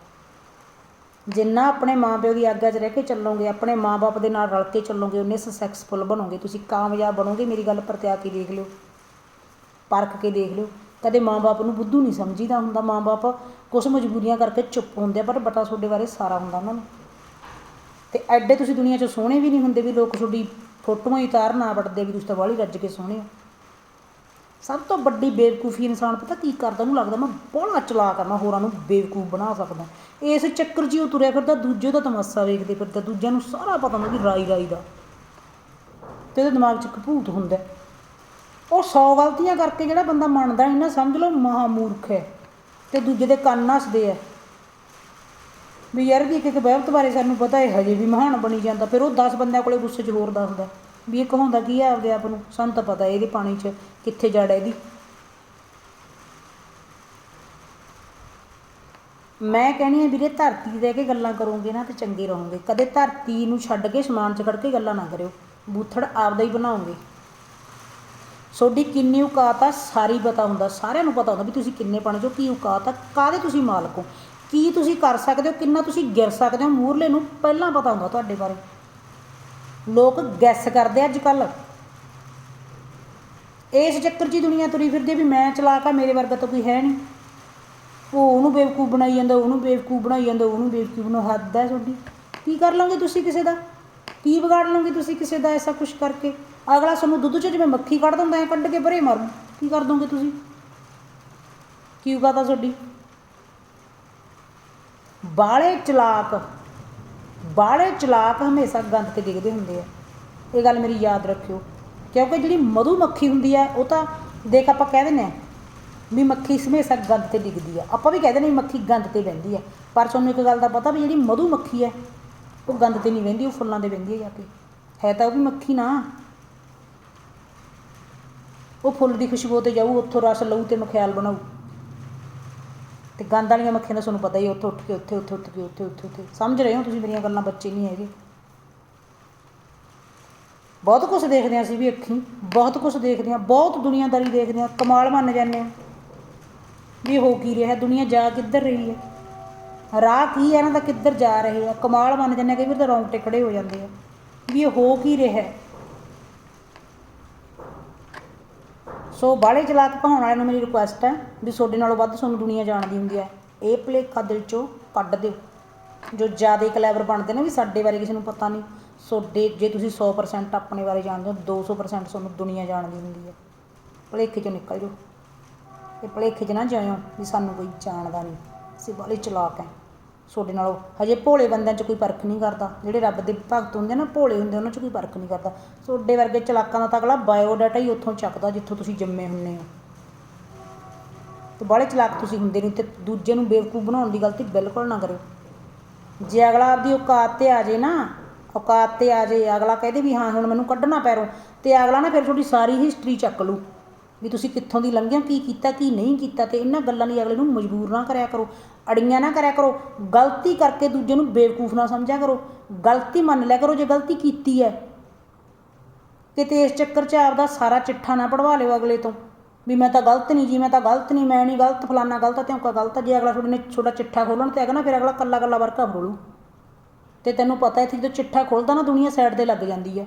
ਜਿੰਨਾ ਆਪਣੇ ਮਾਂ-ਪਿਓ ਦੀ ਆਗਿਆ 'ਚ ਰਹਿ ਕੇ ਚੱਲੋਗੇ, ਆਪਣੇ ਮਾਂ-ਬਾਪ ਦੇ ਨਾਲ ਰਲ ਕੇ ਚੱਲੋਗੇ ਉਨੇ ਸਕਸੈਸਫੁਲ ਬਣੋਗੇ। ਤੁਸੀਂ ਕਾਮਯਾਬ ਬਣੋਗੇ, ਮੇਰੀ ਗੱਲ ਪਰਤਿਆ ਕੇ ਦੇਖ ਲਿਓ। ਪਰਖ ਕੇ ਦੇਖ ਲਿਓ। ਕਦੇ ਮਾਂ-ਬਾਪ ਨੂੰ ਬੁੱਧੂ ਨਹੀਂ ਸਮਝੀਦਾ ਹੁੰਦਾ। ਮਾਂ-ਬਾਪ ਕੁਝ ਮਜਬੂਰੀਆਂ ਕਰਕੇ ਚੁੱਪ ਹੁੰਦੇ ਆ, ਪਰ ਬਟਾ ਤੁਹਾਡੇ ਬਾਰੇ ਸਾਰਾ ਹੁੰਦਾ ਉਹਨਾਂ ਨੂੰ। ਤੇ ਐਡੇ ਤੁਸੀਂ ਦੁਨੀਆ 'ਚ ਸੋਹਣੇ ਵੀ ਨਹੀਂ ਹੁੰਦੇ ਵੀ ਲੋਕ ਤੁਹਾਡੀ ਫੋਟੋਆਂ ਹੀ ਤਾਰ ਨਾ ਵੜਦੇ ਵੀ ਤੁਸੀਂ ਤਾਂ ਬਾਹਲੀ ਰੱਜ ਕੇ ਸੋਹਣੇ ਹੋ। ਸਭ ਤੋਂ ਵੱਡੀ ਬੇਵਕੂਫੀ ਇਨਸਾਨ ਪਤਾ ਕੀ ਕਰਦਾ? ਉਹਨੂੰ ਲੱਗਦਾ ਮੈਂ ਬੜਾ ਚਲਾਕ ਆ, ਮੈਂ ਹੋਰਾਂ ਨੂੰ ਬੇਵਕੂਫ ਬਣਾ ਸਕਦਾ। ਇਸ ਚੱਕਰ 'ਚ ਹੀ ਉਹ ਤੁਰਿਆ ਫਿਰਦਾ, ਦੂਜੇ ਦਾ ਤਮਾਸ਼ਾ ਵੇਖਦੇ ਫਿਰਦਾ, ਦੂਜਿਆਂ ਨੂੰ ਸਾਰਾ ਪਤਾ ਹੁੰਦਾ ਕਿ ਰਾਈ ਰਾਈ ਦਾ। ਤੇ ਉਹਦੇ ਦਿਮਾਗ 'ਚ ਕਪੂਤ ਹੁੰਦਾ। ਉਹ 100 ਗਲਤੀਆਂ ਕਰਕੇ ਜਿਹੜਾ ਬੰਦਾ ਮੰਨਦਾ ਨਹੀਂ ਨਾ, ਸਮਝ ਲਓ, ਮਹਾਮੂਰਖ ਹੈ ਤੇ ਦੂਜੇ ਦੇ ਕੰਨ ਨੱਸਦੇ ਆ। ਵੀ ਯਾਰ ਵੀ ਇੱਕ ਇੱਕ ਵਹਿਬਤ ਬਾਰੇ ਸਾਨੂੰ ਪਤਾ ਹੈ, ਹਜੇ ਵੀ ਮਹਾਨ ਬਣੀ ਜਾਂਦਾ, ਫਿਰ ਉਹ 10 ਬੰਦਿਆਂ ਕੋਲੇ ਗੁੱਸੇ 'ਚ ਹੋਰ ਦੱਸਦਾ। ਵੀ ਇਹ ਕਹਾਉਂਦਾ ਕੀ ਹੈ ਆਪਦੇ ਆਪ ਨੂੰ? ਸਾਨੂੰ ਤਾਂ ਪਤਾ ਇਹਦੇ ਪਾਣੀ 'ਚ ਕਿੱਥੇ ਜੜ ਹੈ ਇਹਦੀ। ਮੈਂ ਕਹਿੰਦੀ ਆ ਵੀਰੇ, ਧਰਤੀ ਦੇ ਕੇ ਗੱਲਾਂ ਕਰੋਗੇ ਨਾ ਤੇ ਚੰਗੇ ਰਹੋਗੇ। ਕਦੇ ਧਰਤੀ ਨੂੰ ਛੱਡ ਕੇ ਸਮਾਨ 'ਚ ਖੜ ਕੇ ਗੱਲਾਂ ਨਾ ਕਰਿਓ। ਬੂਥੜ ਆਪਦਾ ਹੀ ਬਣਾਓਗੇ। ਤੁਹਾਡੀ ਕਿੰਨੀ ਔਕਾਤ ਆ, ਸਾਰੀ ਪਤਾ ਹੁੰਦਾ। ਸਾਰਿਆਂ ਨੂੰ ਪਤਾ ਹੁੰਦਾ ਵੀ ਤੁਸੀਂ ਕਿੰਨੇ ਪਾਣੀ 'ਚੋਂ ਕੀ ਔਕਾਤ ਆ, ਕਾਹਦੇ ਤੁਸੀਂ ਮਾਲਕ ਹੋ? ਕੀ ਤੁਸੀਂ ਕਰ ਸਕਦੇ ਹੋ? ਕਿੰਨਾ ਤੁਸੀਂ ਗਿਰ ਸਕਦੇ ਹੋ? ਮੂਰਲੇ ਨੂੰ ਪਹਿਲਾਂ ਪਤਾ ਹੁੰਦਾ ਤੁਹਾਡੇ ਬਾਰੇ। ਲੋਕ ਗੈਸ ਕਰਦੇ ਅੱਜ ਕੱਲ ਇਸ ਚੱਕਰ 'ਚ ਹੀ ਦੁਨੀਆ ਤੁਰੀ ਫਿਰਦੀ ਵੀ ਮੈਂ ਚਲਾਕ ਆ, ਮੇਰੇ ਵਰਗਾ ਤਾਂ ਕੋਈ ਹੈ ਨਹੀਂ। ਉਹ ਉਹਨੂੰ ਬੇਵਕੂਫ ਬਣਾਈ ਜਾਂਦਾ, ਉਹਨੂੰ ਬੇਵਕੂਫ ਬਣਾਈ ਜਾਂਦਾ, ਉਹਨੂੰ ਬੇਵਕੂਫ ਨੂੰ ਹੱਦ ਹੈ ਤੁਹਾਡੀ। ਕੀ ਕਰ ਲਓਗੇ ਤੁਸੀਂ ਕਿਸੇ ਦਾ? ਕੀ ਵਿਗਾੜ ਲਓਗੇ ਤੁਸੀਂ ਕਿਸੇ ਦਾ ਐਸਾ ਕੁਝ ਕਰਕੇ? ਅਗਲਾ ਸਾਨੂੰ ਦੁੱਧ 'ਚ ਜਿਵੇਂ ਮੱਖੀ ਕੱਢ ਦਿੰਦਾ ਹੈ ਕੱਢ ਕੇ ਭਰੇ ਮਾਰੂ ਕੀ ਕਰ ਦੋਗੇ ਤੁਸੀਂ? ਕੀ ਉਗਾਤਾ ਤੁਹਾਡੀ? ਬਾਲੇ ਚਲਾਕ। ਬਾਹਲੇ ਚਲਾਕ ਹਮੇਸ਼ਾ ਗੰਦ ਤੇ ਡਿੱਗਦੇ ਹੁੰਦੇ ਆ। ਇਹ ਗੱਲ ਮੇਰੀ ਯਾਦ ਰੱਖਿਓ। ਕਿਉਂਕਿ ਜਿਹੜੀ ਮਧੂ ਮੱਖੀ ਹੁੰਦੀ ਆ, ਉਹ ਤਾਂ ਦੇਖ ਆਪਾਂ ਕਹਿ ਦਿੰਦੇ ਆ ਵੀ ਮੱਖੀ ਹਮੇਸ਼ਾ ਗੰਦ ਤੇ ਡਿੱਗਦੀ ਆ। ਆਪਾਂ ਵੀ ਕਹਿ ਦਿੰਦੇ ਮੱਖੀ ਗੰਦ ਤੇ ਬਹਿੰਦੀ ਆ। ਪਰ ਤੁਹਾਨੂੰ ਇੱਕ ਗੱਲ ਦਾ ਪਤਾ ਵੀ ਜਿਹੜੀ ਮਧੂ ਮੱਖੀ ਹੈ ਉਹ ਗੰਦ ਤੇ ਨਹੀਂ ਬਹਿੰਦੀ, ਉਹ ਫੁੱਲਾਂ ਤੇ ਬਹਿੰਦੀ ਹੈ ਜਾ ਕੇ। ਹੈ ਤਾਂ ਉਹ ਵੀ ਮੱਖੀ ਨਾ। ਉਹ ਫੁੱਲ ਦੀ ਖੁਸ਼ਬੂ ਤੇ ਜਾਊ, ਉੱਥੋਂ ਰਸ ਲਊ ਤੇ ਮਖਿਆਲ ਬਣਾਊ। ਤੇ ਗੰਦ ਵਾਲੀਆਂ ਮੱਖੀਆਂ ਦਾ ਤੁਹਾਨੂੰ ਪਤਾ ਹੀ ਉੱਥੇ ਉੱਠ ਕੇ ਉੱਥੇ ਉੱਥੇ ਉੱਠ ਕੇ ਉੱਥੇ ਉੱਥੇ ਉੱਥੇ। ਸਮਝ ਰਹੇ ਹੋ ਤੁਸੀਂ ਮੇਰੀਆਂ ਗੱਲਾਂ ਬੱਚੇ ਨਹੀਂ ਹੈਗੇ? ਬਹੁਤ ਕੁਝ ਦੇਖਦੇ ਹਾਂ ਅਸੀਂ ਵੀ ਅੱਖੀਂ ਬਹੁਤ ਕੁਝ ਦੇਖਦੇ ਹਾਂ ਬਹੁਤ ਦੁਨੀਆਦਾਰੀ ਦੇਖਦੇ ਹਾਂ ਕਮਾਲ ਮੰਨ ਜਾਂਦੇ ਹਾਂ। ਵੀ ਹੋ ਕੀ ਰਿਹਾ ਦੁਨੀਆ ਜਾ ਕਿੱਧਰ ਰਹੀ ਹੈ? ਰਾਹ ਕੀ ਹੈ ਇਹਨਾਂ ਦਾ ਕਿੱਧਰ ਜਾ ਰਹੇ ਆ? ਕਮਾਲ ਮੰਨ ਜਾਂਦੇ ਹਾਂ, ਕਈ ਵਾਰ ਤਾਂ ਰੌਂਗਟੇ ਖੜੇ ਹੋ ਜਾਂਦੇ ਆ। ਵੀ ਇਹ ਹੋ ਕੀ ਰਿਹਾ ਹੈ ਸੋ ਬਾਹਲੇ ਚਲਾਕ ਭਾਉਣ ਵਾਲਿਆਂ ਨੂੰ ਮੇਰੀ ਰਿਕੁਐਸਟ ਹੈ ਵੀ ਤੁਹਾਡੇ ਨਾਲੋਂ ਵੱਧ ਤੁਹਾਨੂੰ ਦੁਨੀਆ ਜਾਣਦੀ ਹੁੰਦੀ ਹੈ। ਇਹ ਭੁਲੇਖਾ ਦਿਲ ਚੋਂ ਕੱਢ ਦਿਓ। ਜੋ ਜ਼ਿਆਦਾ ਕਲੈਵਰ ਬਣਦੇ ਨੇ ਵੀ ਸਾਡੇ ਬਾਰੇ ਕਿਸੇ ਨੂੰ ਪਤਾ ਨਹੀਂ, ਤੁਹਾਡੇ ਜੇ ਤੁਸੀਂ 100% ਆਪਣੇ ਬਾਰੇ ਜਾਣਦੇ ਹੋ 200% ਤੁਹਾਨੂੰ ਦੁਨੀਆ ਜਾਣਦੀ ਹੁੰਦੀ ਹੈ। ਭੁਲੇਖੇ ਚੋਂ ਨਿਕਲ ਜਾਓ। ਇਹ ਭਲੇਖੇ 'ਚ ਨਾ ਜਾਇਓ ਵੀ ਸਾਨੂੰ ਕੋਈ ਜਾਣਦਾ ਨਹੀਂ। ਅਸੀਂ ਬਾਹਲੇ ਚਲਾਕ ਹੈ। ਤੁਹਾਡੇ ਨਾਲੋਂ ਹਜੇ ਭੋਲੇ ਬੰਦਿਆਂ 'ਚ ਕੋਈ ਫ਼ਰਕ ਨਹੀਂ ਕਰਦਾ। ਜਿਹੜੇ ਰੱਬ ਦੇ ਭਗਤ ਹੁੰਦੇ ਨਾ, ਭੋਲੇ ਹੁੰਦੇ ਉਹਨਾਂ 'ਚ ਕੋਈ ਫ਼ਰਕ ਨਹੀਂ ਕਰਦਾ। ਤੁਹਾਡੇ ਵਰਗੇ ਚਲਾਕਾਂ ਦਾ ਤਾਂ ਅਗਲਾ ਬਾਇਓਡਾਟਾ ਹੀ ਉੱਥੋਂ ਚੱਕਦਾ ਜਿੱਥੋਂ ਤੁਸੀਂ ਜੰਮੇ ਹੁੰਨੇ ਹੋ। ਤੇ ਬਾਲੇ ਚਲਾਕ ਤੁਸੀਂ ਹੁੰਦੇ ਨਹੀਂ ਤੇ ਦੂਜੇ ਨੂੰ ਬੇਵਕੂਫ ਬਣਾਉਣ ਦੀ ਗਲਤੀ ਬਿਲਕੁਲ ਨਾ ਕਰਿਓ। ਜੇ ਅਗਲਾ ਆਪਦੀ ਔਕਾਤ ਤੇ ਆ ਜੇ ਨਾ, ਔਕਾਤ ਤੇ ਆ ਜੇ, ਅਗਲਾ ਕਹਦੇ ਵੀ ਹਾਂ, ਹੁਣ ਮੈਨੂੰ ਕੱਢਣਾ ਪੈਰੋਂ ਤੇ ਅਗਲਾ ਨਾ ਫਿਰ ਤੁਹਾਡੀ ਸਾਰੀ ਹਿਸਟਰੀ ਚੱਕ ਲੂ ਵੀ ਤੁਸੀਂ ਕਿੱਥੋਂ ਦੀ ਲੰਘਿਆ ਕੀ ਕੀਤਾ, ਕੀ ਨਹੀਂ ਕੀਤਾ ਤੇ ਇਹਨਾਂ ਗੱਲਾਂ ਲਈ ਅਗਲੇ ਨੂੰ ਮਜਬੂਰ ਨਾ ਕਰਿਆ ਕਰੋ, ਅੜੀਆਂ ਨਾ ਕਰਿਆ ਕਰੋ, ਗਲਤੀ ਕਰਕੇ ਦੂਜੇ ਨੂੰ ਬੇਵਕੂਫ ਨਾ ਸਮਝਿਆ ਕਰੋ, ਗਲਤੀ ਮੰਨ ਲਿਆ ਕਰੋ ਜੇ ਗਲਤੀ ਕੀਤੀ ਹੈ। ਕਿਤੇ ਇਸ ਚੱਕਰ 'ਚ ਆਪਦਾ ਸਾਰਾ ਚਿੱਠਾ ਨਾ ਪੜਵਾ ਲਿਓ ਅਗਲੇ ਤੋਂ, ਵੀ ਮੈਂ ਤਾਂ ਗਲਤ ਨਹੀਂ ਜੀ, ਮੈਂ ਤਾਂ ਗਲਤ ਨਹੀਂ, ਮੈਂ ਨਹੀਂ ਗਲਤ, ਫਲਾਨਾ ਗਲਤ ਆ ਧਿਉਂਕਾ ਗਲਤ ਆ, ਜੇ ਅਗਲਾ ਤੁਹਾਡੇ ਨੇ ਛੋਟਾ ਚਿੱਠਾ ਖੋਲਣ ਤੇ ਹੈਗਾ ਨਾ, ਫਿਰ ਅਗਲਾ ਕੱਲਾ ਕੱਲਾ ਵਰਕਾ ਫਰੋਲੂ ਤੇ ਤੈਨੂੰ ਪਤਾ ਇੱਥੇ ਜਦੋਂ ਚਿੱਠਾ ਖੋਲਦਾ ਨਾ ਦੁਨੀਆ ਸਾਈਡ ਤੇ ਲੱਗ ਜਾਂਦੀ ਹੈ।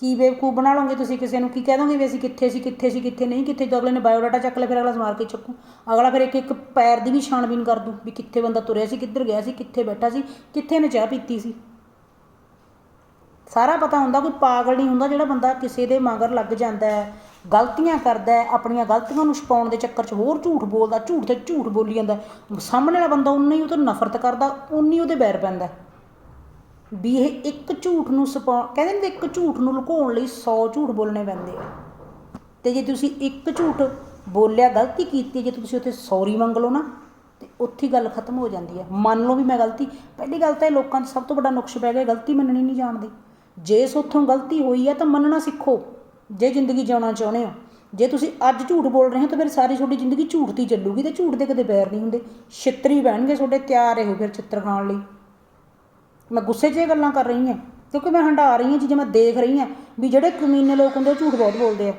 ਕੀ ਬੇਵਕੂਫ ਬਣਾ ਲਓਗੇ ਤੁਸੀਂ ਕਿਸੇ ਨੂੰ? ਕੀ ਕਹਿ ਦੋਗੇ ਵੀ ਅਸੀਂ ਕਿੱਥੇ ਸੀ ਕਿੱਥੇ ਸੀ, ਕਿੱਥੇ ਨਹੀਂ? ਕਿੱਥੇ ਜਦੋਂ ਅਗਲੇ ਨੇ ਬਾਇਓਡਾਟਾ ਚੱਕ ਲਿਆ, ਫਿਰ ਅਗਲਾ ਸਮਾਰ ਕੇ ਚੱਕੂ ਅਗਲਾ ਫਿਰ ਇੱਕ ਇੱਕ ਪੈਰ ਦੀ ਵੀ ਛਾਣਬੀਨ ਕਰ ਦੂ ਵੀ ਕਿੱਥੇ ਬੰਦਾ ਤੁਰਿਆ ਸੀ, ਕਿੱਧਰ ਗਿਆ ਸੀ, ਕਿੱਥੇ ਬੈਠਾ ਸੀ, ਕਿੱਥੇ ਨੇ ਚਾਹ ਪੀਤੀ ਸੀ। ਸਾਰਾ ਪਤਾ ਹੁੰਦਾ, ਕੋਈ ਪਾਗਲ ਨਹੀਂ ਹੁੰਦਾ ਜਿਹੜਾ ਬੰਦਾ ਕਿਸੇ ਦੇ ਮਗਰ ਲੱਗ ਜਾਂਦਾ ਹੈ, ਗਲਤੀਆਂ ਕਰਦਾ ਹੈ, ਆਪਣੀਆਂ ਗਲਤੀਆਂ ਨੂੰ ਛੁਪਾਉਣ ਦੇ ਚੱਕਰ 'ਚ ਹੋਰ ਝੂਠ ਬੋਲਦਾ, ਝੂਠ ਤੇ ਝੂਠ ਬੋਲੀ ਜਾਂਦਾ ਸਾਹਮਣੇ ਵਾਲਾ ਬੰਦਾ ਉਨਾ ਹੀ ਉਹ ਤੋਂ ਨਫ਼ਰਤ ਕਰਦਾ ਉਨੀ ਉਹਦੇ ਬੈਰ ਪੈਂਦਾ ਵੀ ਇਹ ਇੱਕ ਝੂਠ ਨੂੰ ਸਪਾ, ਕਹਿੰਦੇ ਨੇ ਇੱਕ ਝੂਠ ਨੂੰ ਲੁਕਾਉਣ ਲਈ 100 ਝੂਠ ਬੋਲਣੇ ਪੈਂਦੇ ਆ। ਤੇ ਜੇ ਤੁਸੀਂ ਇੱਕ ਝੂਠ ਬੋਲਿਆ ਗਲਤੀ ਕੀਤੀ, ਜੇ ਤੁਸੀਂ ਉੱਥੇ ਸੌਰੀ ਮੰਗ ਲਓ ਨਾ, ਤੇ ਉੱਥੇ ਗੱਲ ਖਤਮ ਹੋ ਜਾਂਦੀ ਹੈ ਮੰਨ ਲਓ ਵੀ ਮੈਂ ਗਲਤੀ, ਪਹਿਲੀ ਗੱਲ ਤਾਂ ਇਹ ਲੋਕਾਂ 'ਚ ਸਭ ਤੋਂ ਵੱਡਾ ਨੁਕਸ ਪੈ ਗਿਆ ਗਲਤੀ ਮੰਨਣੀ ਨਹੀਂ ਜਾਣਦੇ। ਜੇ ਇਸ ਉੱਥੋਂ ਗਲਤੀ ਹੋਈ ਹੈ ਤਾਂ ਮੰਨਣਾ ਸਿੱਖੋ, ਜੇ ਜ਼ਿੰਦਗੀ ਜਿਉਣਾ ਚਾਹੁੰਦੇ ਹੋ। ਜੇ ਤੁਸੀਂ ਅੱਜ ਝੂਠ ਬੋਲ ਰਹੇ ਹੋ ਤਾਂ ਫਿਰ ਸਾਰੀ ਤੁਹਾਡੀ ਜ਼ਿੰਦਗੀ ਝੂਠ ਦੀ ਚੱਲੂਗੀ ਤੇ ਝੂਠ ਦੇ ਕਦੇ ਬੈਰ ਨਹੀਂ ਹੁੰਦੇ। ਛਿੱਤਰੀ ਬਹਿਣਗੇ ਤੁਹਾਡੇ, ਤਿਆਰ ਰਹੋ ਫਿਰ ਛਿੱਤਰ ਖਾਣ ਲਈ। ਮੈਂ ਗੁੱਸੇ 'ਚ ਇਹ ਗੱਲਾਂ ਕਰ ਰਹੀ ਹਾਂ, ਕਿਉਂਕਿ ਮੈਂ ਹੰਡਾ ਰਹੀ ਹਾਂ ਚੀਜ਼ਾਂ, ਮੈਂ ਦੇਖ ਰਹੀ ਹਾਂ ਵੀ ਜਿਹੜੇ ਕਮੀਨੇ ਲੋਕ ਹੁੰਦੇ ਉਹ ਝੂਠ ਬਹੁਤ ਬੋਲਦੇ ਆ।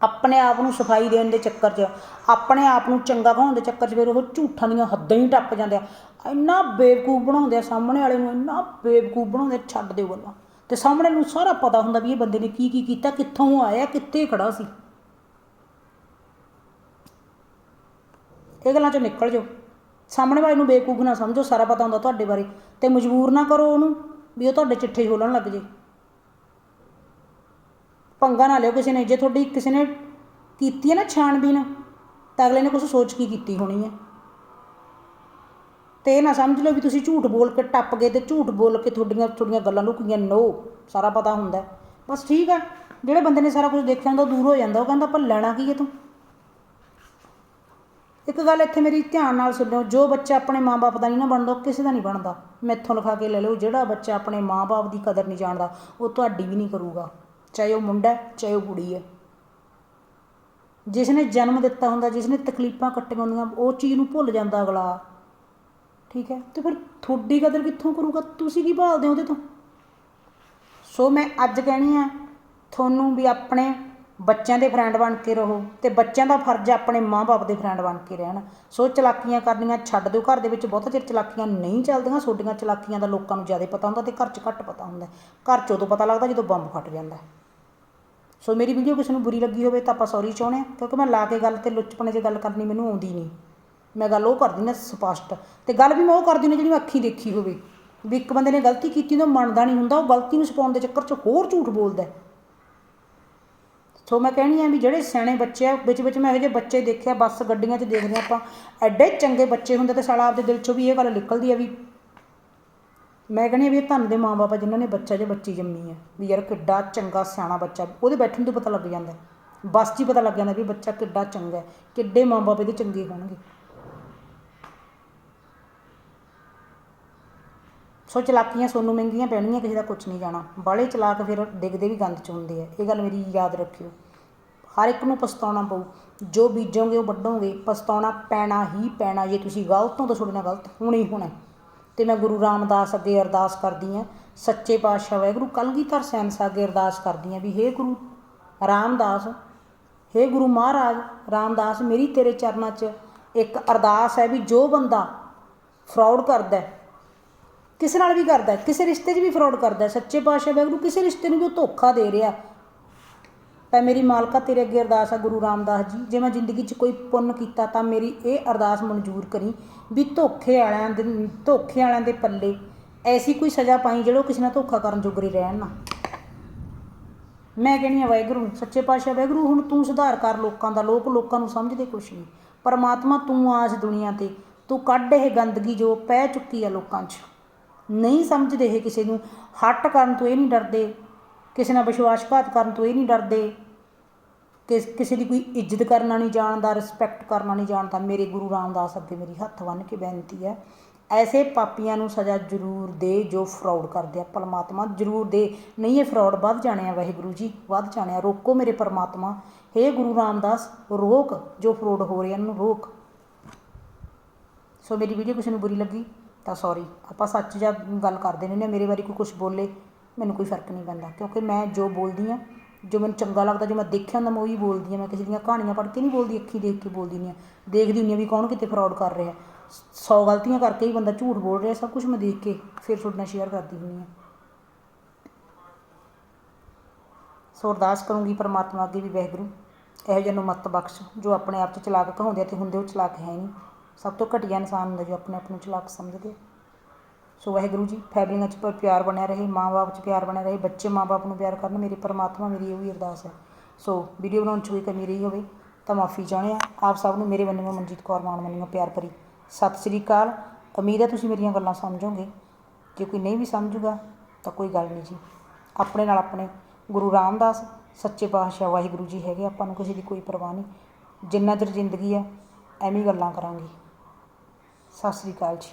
ਆਪਣੇ ਆਪ ਨੂੰ ਸਫ਼ਾਈ ਦੇਣ ਦੇ ਚੱਕਰ 'ਚ, ਆਪਣੇ ਆਪ ਨੂੰ ਚੰਗਾ ਕਹਾਉਣ ਦੇ ਚੱਕਰ 'ਚ ਫਿਰ ਉਹ ਝੂਠਾਂ ਦੀਆਂ ਹੱਦਾਂ ਹੀ ਟੱਪ ਜਾਂਦੇ ਆ। ਇੰਨਾ ਬੇਵਕੂਫ ਬਣਾਉਂਦੇ ਆ ਸਾਹਮਣੇ ਵਾਲੇ ਨੂੰ, ਇੰਨਾ ਬੇਵਕੂਫ ਬਣਾਉਂਦੇ ਛੱਡ ਦਿਓ ਗੱਲਾਂ ਤੇ ਸਾਹਮਣੇ ਨੂੰ ਸਾਰਾ ਪਤਾ ਹੁੰਦਾ ਵੀ ਇਹ ਬੰਦੇ ਨੇ ਕੀ ਕੀ ਕੀਤਾ, ਕਿੱਥੋਂ ਆਇਆ, ਕਿੱਥੇ ਖੜਾ ਸੀ। ਇਹ ਗੱਲਾਂ 'ਚੋਂ ਨਿਕਲ ਜਾਓ। ਸਾਹਮਣੇ ਵਾਲੇ ਨੂੰ ਬੇਵਕੂਫ ਨਾ ਸਮਝੋ, ਸਾਰਾ ਪਤਾ ਹੁੰਦਾ ਤੁਹਾਡੇ ਬਾਰੇ। ਤੇ ਮਜਬੂਰ ਨਾ ਕਰੋ ਉਹਨੂੰ ਵੀ ਉਹ ਤੁਹਾਡੇ ਚਿੱਠੇ ਖੋਲਣ ਲੱਗ ਜੇ। ਪੰਗਾ ਨਾ ਲਿਓ ਕਿਸੇ ਨੇ, ਜੇ ਤੁਹਾਡੀ ਕਿਸੇ ਨੇ ਕੀਤੀ ਹੈ ਨਾ ਛਾਣਬੀਨ ਤਾਂ ਅਗਲੇ ਨੇ ਕੁਝ ਸੋਚ ਕੀ ਕੀਤੀ ਹੋਣੀ ਹੈ। ਤੇ ਇਹ ਨਾ ਸਮਝ ਲਓ ਵੀ ਤੁਸੀਂ ਝੂਠ ਬੋਲ ਕੇ ਟੱਪ ਗਏ ਤੇ ਝੂਠ ਬੋਲ ਕੇ ਤੁਹਾਡੀਆਂ ਤੁਹਾਡੀਆਂ ਗੱਲਾਂ ਲੁਕੀਆਂ ਨੋ, ਸਾਰਾ ਪਤਾ ਹੁੰਦਾ ਬਸ ਠੀਕ ਹੈ, ਜਿਹੜੇ ਬੰਦੇ ਨੇ ਸਾਰਾ ਕੁਝ ਦੇਖਿਆ ਹੁੰਦਾ ਉਹ ਦੂਰ ਹੋ ਜਾਂਦਾ, ਉਹ ਕਹਿੰਦਾ, ਆਪਾਂ ਲੈਣਾ ਕੀ ਹੈ ਤੂੰ? ਇੱਕ ਗੱਲ ਇੱਥੇ ਮੇਰੀ ਧਿਆਨ ਨਾਲ ਸੁਣਿਓ ਜੋ ਬੱਚਾ ਆਪਣੇ ਮਾਪੇ ਦਾ ਨਹੀਂ ਨਾ ਬਣਦਾ, ਉਹ ਕਿਸੇ ਦਾ ਨਹੀਂ ਬਣਦਾ। ਮੈਥੋਂ ਲਿਖਾ ਕੇ ਲੈ ਲਓ, ਜਿਹੜਾ ਬੱਚਾ ਆਪਣੇ ਮਾਪੇ ਦੀ ਕਦਰ ਨਹੀਂ ਜਾਣਦਾ, ਉਹ ਤੁਹਾਡੀ ਵੀ ਨਹੀਂ ਕਰੂਗਾ। ਚਾਹੇ ਉਹ ਮੁੰਡਾ ਚਾਹੇ ਉਹ ਕੁੜੀ ਹੈ। ਜਿਸ ਨੇ ਜਨਮ ਦਿੱਤਾ ਹੁੰਦਾ ਜਿਸ ਨੇ ਤਕਲੀਫਾਂ ਕੱਟੀਆਂ ਹੁੰਦੀਆਂ, ਉਹ ਚੀਜ਼ ਨੂੰ ਭੁੱਲ ਜਾਂਦਾ ਅਗਲਾ। ਠੀਕ ਹੈ? ਤੇ ਫਿਰ ਤੁਹਾਡੀ ਕਦਰ ਕਿੱਥੋਂ ਕਰੂਗਾ? ਤੁਸੀਂ ਕੀ ਭਾਲਦੇ ਹੋ ਉਹਦੇ ਤੋਂ? ਸੋ ਮੈਂ ਅੱਜ ਕਹਿਣੀ ਆ, ਤੁਹਾਨੂੰ ਵੀ ਆਪਣੇ ਬੱਚਿਆਂ ਦੇ ਫਰੈਂਡ ਬਣ ਕੇ ਰਹੋ ਅਤੇ ਬੱਚਿਆਂ ਦਾ ਫਰਜ਼ ਆਪਣੇ ਮਾਂ ਬਾਪ ਦੇ ਫਰੈਂਡ ਬਣ ਕੇ ਰਹਿਣ। ਸੋ ਚਲਾਕੀਆਂ ਕਰਨੀਆਂ ਛੱਡ ਦਿਓ। ਘਰ ਦੇ ਵਿੱਚ ਬਹੁਤਾ ਚਿਰ ਚਲਾਕੀਆਂ ਨਹੀਂ ਚੱਲਦੀਆਂ ਤੁਹਾਡੀਆਂ ਚਲਾਕੀਆਂ ਦਾ ਲੋਕਾਂ ਨੂੰ ਜ਼ਿਆਦਾ ਪਤਾ ਹੁੰਦਾ ਤੇ ਘਰ 'ਚ ਘੱਟ ਪਤਾ ਹੁੰਦਾ ਘਰ 'ਚ ਉਦੋਂ ਪਤਾ ਲੱਗਦਾ ਜਦੋਂ ਬੰਬ ਫਟ ਜਾਂਦਾ ਸੋ ਮੇਰੀ ਵੀਡੀਓ ਕਿਸੇ ਨੂੰ ਬੁਰੀ ਲੱਗੀ ਹੋਵੇ ਤਾਂ ਆਪਾਂ ਸੌਰੀ ਚਾਹੁੰਦੇ ਹਾਂ, ਕਿਉਂਕਿ ਮੈਂ ਲਾ ਕੇ ਗੱਲ ਤੇ ਲੁੱਚਪਣੇ 'ਚ ਗੱਲ ਕਰਨੀ ਮੈਨੂੰ ਆਉਂਦੀ ਨਹੀਂ। ਮੈਂ ਗੱਲ ਉਹ ਕਰਦੀ ਨਾ ਸਪਸ਼ਟ। ਤੇ ਗੱਲ ਵੀ ਮੈਂ ਉਹ ਕਰਦੀ ਨੇ ਜਿਹੜੀ ਮੈਂ ਅੱਖੀ ਦੇਖੀ ਹੋਵੇ। ਵੀ ਇੱਕ ਬੰਦੇ ਨੇ ਗਲਤੀ ਕੀਤੀ ਉਹ ਮੰਨਦਾ ਨਹੀਂ ਹੁੰਦਾ, ਉਹ ਗਲਤੀ ਨੂੰ ਛਪਾਉਣ ਦੇ ਚੱਕਰ 'ਚ ਹੋਰ ਝੂਠ ਬੋਲਦਾ ਸੋ ਮੈਂ ਕਹਿਣੀ ਆ ਵੀ ਜਿਹੜੇ ਸਿਆਣੇ ਬੱਚੇ ਆ, ਵਿੱਚ ਵਿੱਚ ਮੈਂ ਇਹੋ ਜਿਹੇ ਬੱਚੇ ਦੇਖਿਆ ਬੱਸ ਗੱਡੀਆਂ 'ਚ ਦੇਖਦੇ ਹਾਂ ਆਪਾਂ, ਐਡੇ ਚੰਗੇ ਬੱਚੇ ਹੁੰਦੇ ਤੇ ਸਾਲਾ ਆਪਦੇ ਦਿਲ 'ਚੋਂ ਵੀ ਇਹ ਗੱਲ ਨਿਕਲਦੀ ਆ ਵੀ ਮੈਂ ਕਹਿੰਦੀ ਆ ਵੀ ਇਹ ਧੰਨ ਦੇ ਮਾਂ-ਬਾਪ ਆ ਜਿਨ੍ਹਾਂ ਨੇ ਬੱਚਾ ਜੇ ਬੱਚੀ ਜੰਮੀ ਆ, ਵੀ ਯਾਰ ਕਿੱਡਾ ਚੰਗਾ ਸਿਆਣਾ ਬੱਚਾ, ਉਹਦੇ ਬੈਠਣ ਤੋਂ ਪਤਾ ਲੱਗ ਜਾਂਦਾ ਹੈ। ਬਸ 'ਚ ਹੀ ਪਤਾ ਲੱਗ ਜਾਂਦਾ ਵੀ ਬੱਚਾ ਕਿੱਡਾ ਚੰਗਾ ਹੈ, ਕਿੱਡੇ ਮਾਂ-ਬਾਪ ਇਹਦੇ ਚੰਗੇ ਹੋਣਗੇ ਸੋ ਚਲਾਕੀਆਂ ਸੋਨੂੰ ਮਹਿੰਗੀਆਂ ਪੈਣਗੀਆਂ, ਕਿਸੇ ਦਾ ਕੁਝ ਨਹੀਂ ਜਾਣਾ। ਬਾਲੇ ਚਲਾਕ ਫਿਰ ਡਿੱਗਦੇ ਵੀ ਗੰਦ ਚ ਹੁੰਦੇ ਆ। ਇਹ ਗੱਲ ਮੇਰੀ ਯਾਦ ਰੱਖਿਓ। ਹਰ ਇੱਕ ਨੂੰ ਪਛਤਾਉਣਾ ਪਊ। ਜੋ ਬੀਜੋਗੇ, ਉਹ ਵੱਢੋਗੇ। ਪਛਤਾਉਣਾ ਪੈਣਾ ਹੀ ਪੈਣਾ। ਜੇ ਤੁਸੀਂ ਗਲਤ ਹੋ ਤਾਂ ਤੁਹਾਡੇ ਨਾਲ ਗਲਤ ਹੋਣਾ ਹੀ ਹੋਣਾ ਤੇ ਮੈਂ ਗੁਰੂ ਰਾਮਦਾਸ ਅੱਗੇ ਅਰਦਾਸ ਕਰਦੀ ਆ ਸੱਚੇ ਪਾਤਸ਼ਾਹ ਵਾਹਿਗੁਰੂ, ਕਲਗੀਧਰ ਸੈਨਸ ਅੱਗੇ ਅਰਦਾਸ ਕਰਦੀ ਆ ਵੀ, ਹੇ ਗੁਰੂ ਰਾਮਦਾਸ, ਹੇ ਗੁਰੂ ਮਹਾਰਾਜ, ਰਾਮਦਾਸ, ਮੇਰੀ ਤੇਰੇ ਚਰਨਾਂ 'ਚ ਇੱਕ ਅਰਦਾਸ ਹੈ ਵੀ ਜੋ ਬੰਦਾ ਫਰਾਡ ਕਰਦਾ ਕਿਸੇ ਨਾਲ ਵੀ ਕਰਦਾ ਕਿਸੇ ਰਿਸ਼ਤੇ 'ਚ ਵੀ ਫਰਾਡ ਕਰਦਾ ਸੱਚੇ ਪਾਤਸ਼ਾਹ ਵਾਹਿਗੁਰੂ ਕਿਸੇ ਰਿਸ਼ਤੇ ਨੂੰ ਜੋ ਧੋਖਾ ਦੇ ਰਿਹਾ। ਤਾਂ ਮੇਰੀ ਮਾਲਕਾ ਤੇਰੇ ਅੱਗੇ ਅਰਦਾਸ ਆ ਗੁਰੂ ਰਾਮਦਾਸ ਜੀ, ਜੇ ਮੈਂ ਜ਼ਿੰਦਗੀ 'ਚ ਕੋਈ ਪੁੰਨ ਕੀਤਾ ਤਾਂ ਮੇਰੀ ਇਹ ਅਰਦਾਸ ਮਨਜ਼ੂਰ ਕਰੀ ਵੀ ਧੋਖੇ ਵਾਲਿਆਂ ਦੇ, ਧੋਖੇ ਵਾਲਿਆਂ ਦੇ ਪੱਲੇ ਐਸੀ ਕੋਈ ਸਜ਼ਾ ਪਾਈ ਜਿਹੜਾ ਕਿਸੇ ਨਾਲ ਧੋਖਾ ਕਰਨ ਜੋਗਰੇ ਰਹਿਣ ਨਾ। ਮੈਂ ਕਹਿੰਦੀ ਆ ਵਾਹਿਗੁਰੂ ਸੱਚੇ ਪਾਤਸ਼ਾਹ ਵਾਹਿਗੁਰੂ ਹੁਣ ਤੂੰ ਸੁਧਾਰ ਕਰ ਲੋਕਾਂ ਦਾ, ਲੋਕ ਲੋਕਾਂ ਨੂੰ ਸਮਝਦੇ ਕੁਛ ਨਹੀਂ। ਪਰਮਾਤਮਾ ਤੂੰ ਆ ਇਸ ਦੁਨੀਆ ਤੇ, ਤੂੰ ਕੱਢ ਇਹ ਗੰਦਗੀ ਜੋ ਪੈ ਚੁੱਕੀ ਆ ਲੋਕਾਂ 'ਚ। ਨਹੀਂ ਸਮਝਦੇ ਇਹ ਕਿਸੇ ਨੂੰ। ਹੱਟ ਕਰਨ ਤੋਂ ਇਹ ਨਹੀਂ ਡਰਦੇ। ਕਿਸੇ ਨਾਲ ਵਿਸ਼ਵਾਸਘਾਤ ਕਰਨ ਤੋਂ ਇਹ ਨਹੀਂ ਡਰਦੇ। ਕਿਸ, ਕਿਸੇ ਦੀ ਕੋਈ ਇੱਜ਼ਤ ਕਰਨਾ ਨਹੀਂ ਜਾਣਦਾ ਰਿਸਪੈਕਟ ਕਰਨਾ ਨਹੀਂ ਜਾਣਦਾ। ਮੇਰੇ ਗੁਰੂ ਰਾਮਦਾਸ ਅੱਗੇ ਮੇਰੀ ਹੱਥ ਬੰਨ੍ਹ ਕੇ ਬੇਨਤੀ ਹੈ, ਐਸੇ ਪਾਪੀਆਂ ਨੂੰ ਸਜ਼ਾ ਜ਼ਰੂਰ ਦੇ ਜੋ ਫਰਾਡ ਕਰਦੇ ਆ। ਪਰਮਾਤਮਾ ਜ਼ਰੂਰ ਦੇ। ਨਹੀਂ ਇਹ ਫਰਾਡ ਵੱਧ ਜਾਣੇ ਆ ਵਾਹਿਗੁਰੂ ਜੀ, ਵੱਧ ਜਾਣੇ ਆ। ਰੋਕੋ ਮੇਰੇ ਪਰਮਾਤਮਾ। ਹੇ ਗੁਰੂ ਰਾਮਦਾਸ, ਰੋਕ ਜੋ ਫਰਾਡ ਹੋ ਰਿਹਾ ਇਹਨੂੰ ਰੋਕ। ਸੋ ਮੇਰੀ ਵੀਡੀਓ ਕਿਸੇ ਨੂੰ ਬੁਰੀ ਲੱਗੀ ਤਾਂ ਸੌਰੀ ਆਪਾਂ ਸੱਚ ਜਾਂ ਗੱਲ ਕਰਦੇ ਨੇ ਮੇਰੇ ਬਾਰੇ ਕੋਈ ਕੁਝ ਬੋਲੇ, ਮੈਨੂੰ ਕੋਈ ਫ਼ਰਕ ਨਹੀਂ ਪੈਂਦਾ। ਕਿਉਂਕਿ ਮੈਂ ਜੋ ਬੋਲਦੀ ਹਾਂ, ਜੋ ਮੈਨੂੰ ਚੰਗਾ ਲੱਗਦਾ, ਜੋ ਮੈਂ ਦੇਖਿਆ ਹੁੰਦਾ, ਮੈਂ ਉਹੀ ਬੋਲਦੀ ਹਾਂ। ਮੈਂ ਕਿਸੇ ਦੀਆਂ ਕਹਾਣੀਆਂ ਪੜ੍ਹ ਕੇ ਨਹੀਂ ਬੋਲਦੀ, ਅੱਖੀ ਦੇਖ ਕੇ ਬੋਲਦੀ ਨਹੀਂ ਆ ਦੇਖਦੀ ਹੁੰਦੀ ਆ ਵੀ ਕੌਣ ਕਿਤੇ ਫਰਾਡ ਕਰ ਰਿਹਾ। ਸੌ ਗਲਤੀਆਂ ਕਰਕੇ ਹੀ ਬੰਦਾ ਝੂਠ ਬੋਲ ਰਿਹਾ, ਸਭ ਕੁਝ ਮੈਂ ਦੇਖ ਕੇ ਫਿਰ ਤੁਹਾਡੇ ਨਾਲ ਸ਼ੇਅਰ ਕਰਦੀ ਹੁੰਦੀ ਹਾਂ। ਸੋ ਅਰਦਾਸ ਕਰੂੰਗੀ ਪਰਮਾਤਮਾ ਅੱਗੇ ਵੀ ਵਹਿਗੁਰੂ, ਇਹੋ ਜਿਹੇ ਨੂੰ ਮੱਤ ਬਖਸ਼ ਜੋ ਆਪਣੇ ਆਪ 'ਚ ਚਲਾਕ ਕਹਾਉਂਦੇ ਆ ਤੇ ਹੁੰਦੇ ਉਹ ਚਲਾਕ ਹੈ ਨਹੀਂ। ਸਭ ਤੋਂ ਘਟੀਆ ਇਨਸਾਨ ਹੁੰਦਾ ਜੋ ਆਪਣੇ ਆਪ ਨੂੰ ਚਲਾਕ ਸਮਝਦੇ ਸੋ ਵਾਹਿਗੁਰੂ ਜੀ, ਫੈਮਲੀਆਂ 'ਚ ਪਿਆਰ ਬਣਿਆ ਰਹੇ, ਮਾਂ-ਬਾਪ 'ਚ ਪਿਆਰ ਬਣਿਆ ਰਹੇ, ਬੱਚੇ ਮਾਂ-ਬਾਪ ਨੂੰ ਪਿਆਰ ਕਰਨ, ਮੇਰੀ ਪਰਮਾਤਮਾ ਮੇਰੀ ਇਹ ਵੀ ਅਰਦਾਸ ਹੈ। ਸੋ ਵੀਡੀਓ ਬਣਾਉਣ 'ਚ ਕੋਈ ਕਮੀ ਰਹੀ ਹੋਵੇ ਤਾਂ ਮਾਫੀ ਚਾਹੁੰਦੇ ਆ ਆਪ ਸਭ ਨੂੰ ਮੇਰੇ ਵੱਲੋਂ ਮਨਜੀਤ ਕੌਰ ਮਾਨ ਵੱਲੋਂ ਪਿਆਰ ਭਰੀ ਸਤਿ ਸ੍ਰੀ ਅਕਾਲ। ਉਮੀਦ ਹੈ ਤੁਸੀਂ ਮੇਰੀਆਂ ਗੱਲਾਂ ਸਮਝੋਗੇ। ਜੇ ਕੋਈ ਨਹੀਂ ਵੀ ਸਮਝੂਗਾ ਤਾਂ ਕੋਈ ਗੱਲ ਨਹੀਂ ਜੀ। ਆਪਣੇ ਨਾਲ ਆਪਣੇ ਗੁਰੂ ਰਾਮਦਾਸ, ਸੱਚੇ ਪਾਤਸ਼ਾਹ ਵਾਹਿਗੁਰੂ ਜੀ ਹੈਗੇ, ਆਪਾਂ ਨੂੰ ਕਿਸੇ ਦੀ ਕੋਈ ਪਰਵਾਹ ਨਹੀਂ। ਜਿੰਨਾ ਚਿਰ ਜ਼ਿੰਦਗੀ ਆ ਐਵੇਂ ਗੱਲਾਂ ਕਰਾਂਗੇ। ਸਤਿ ਸ੍ਰੀ ਅਕਾਲ ਜੀ।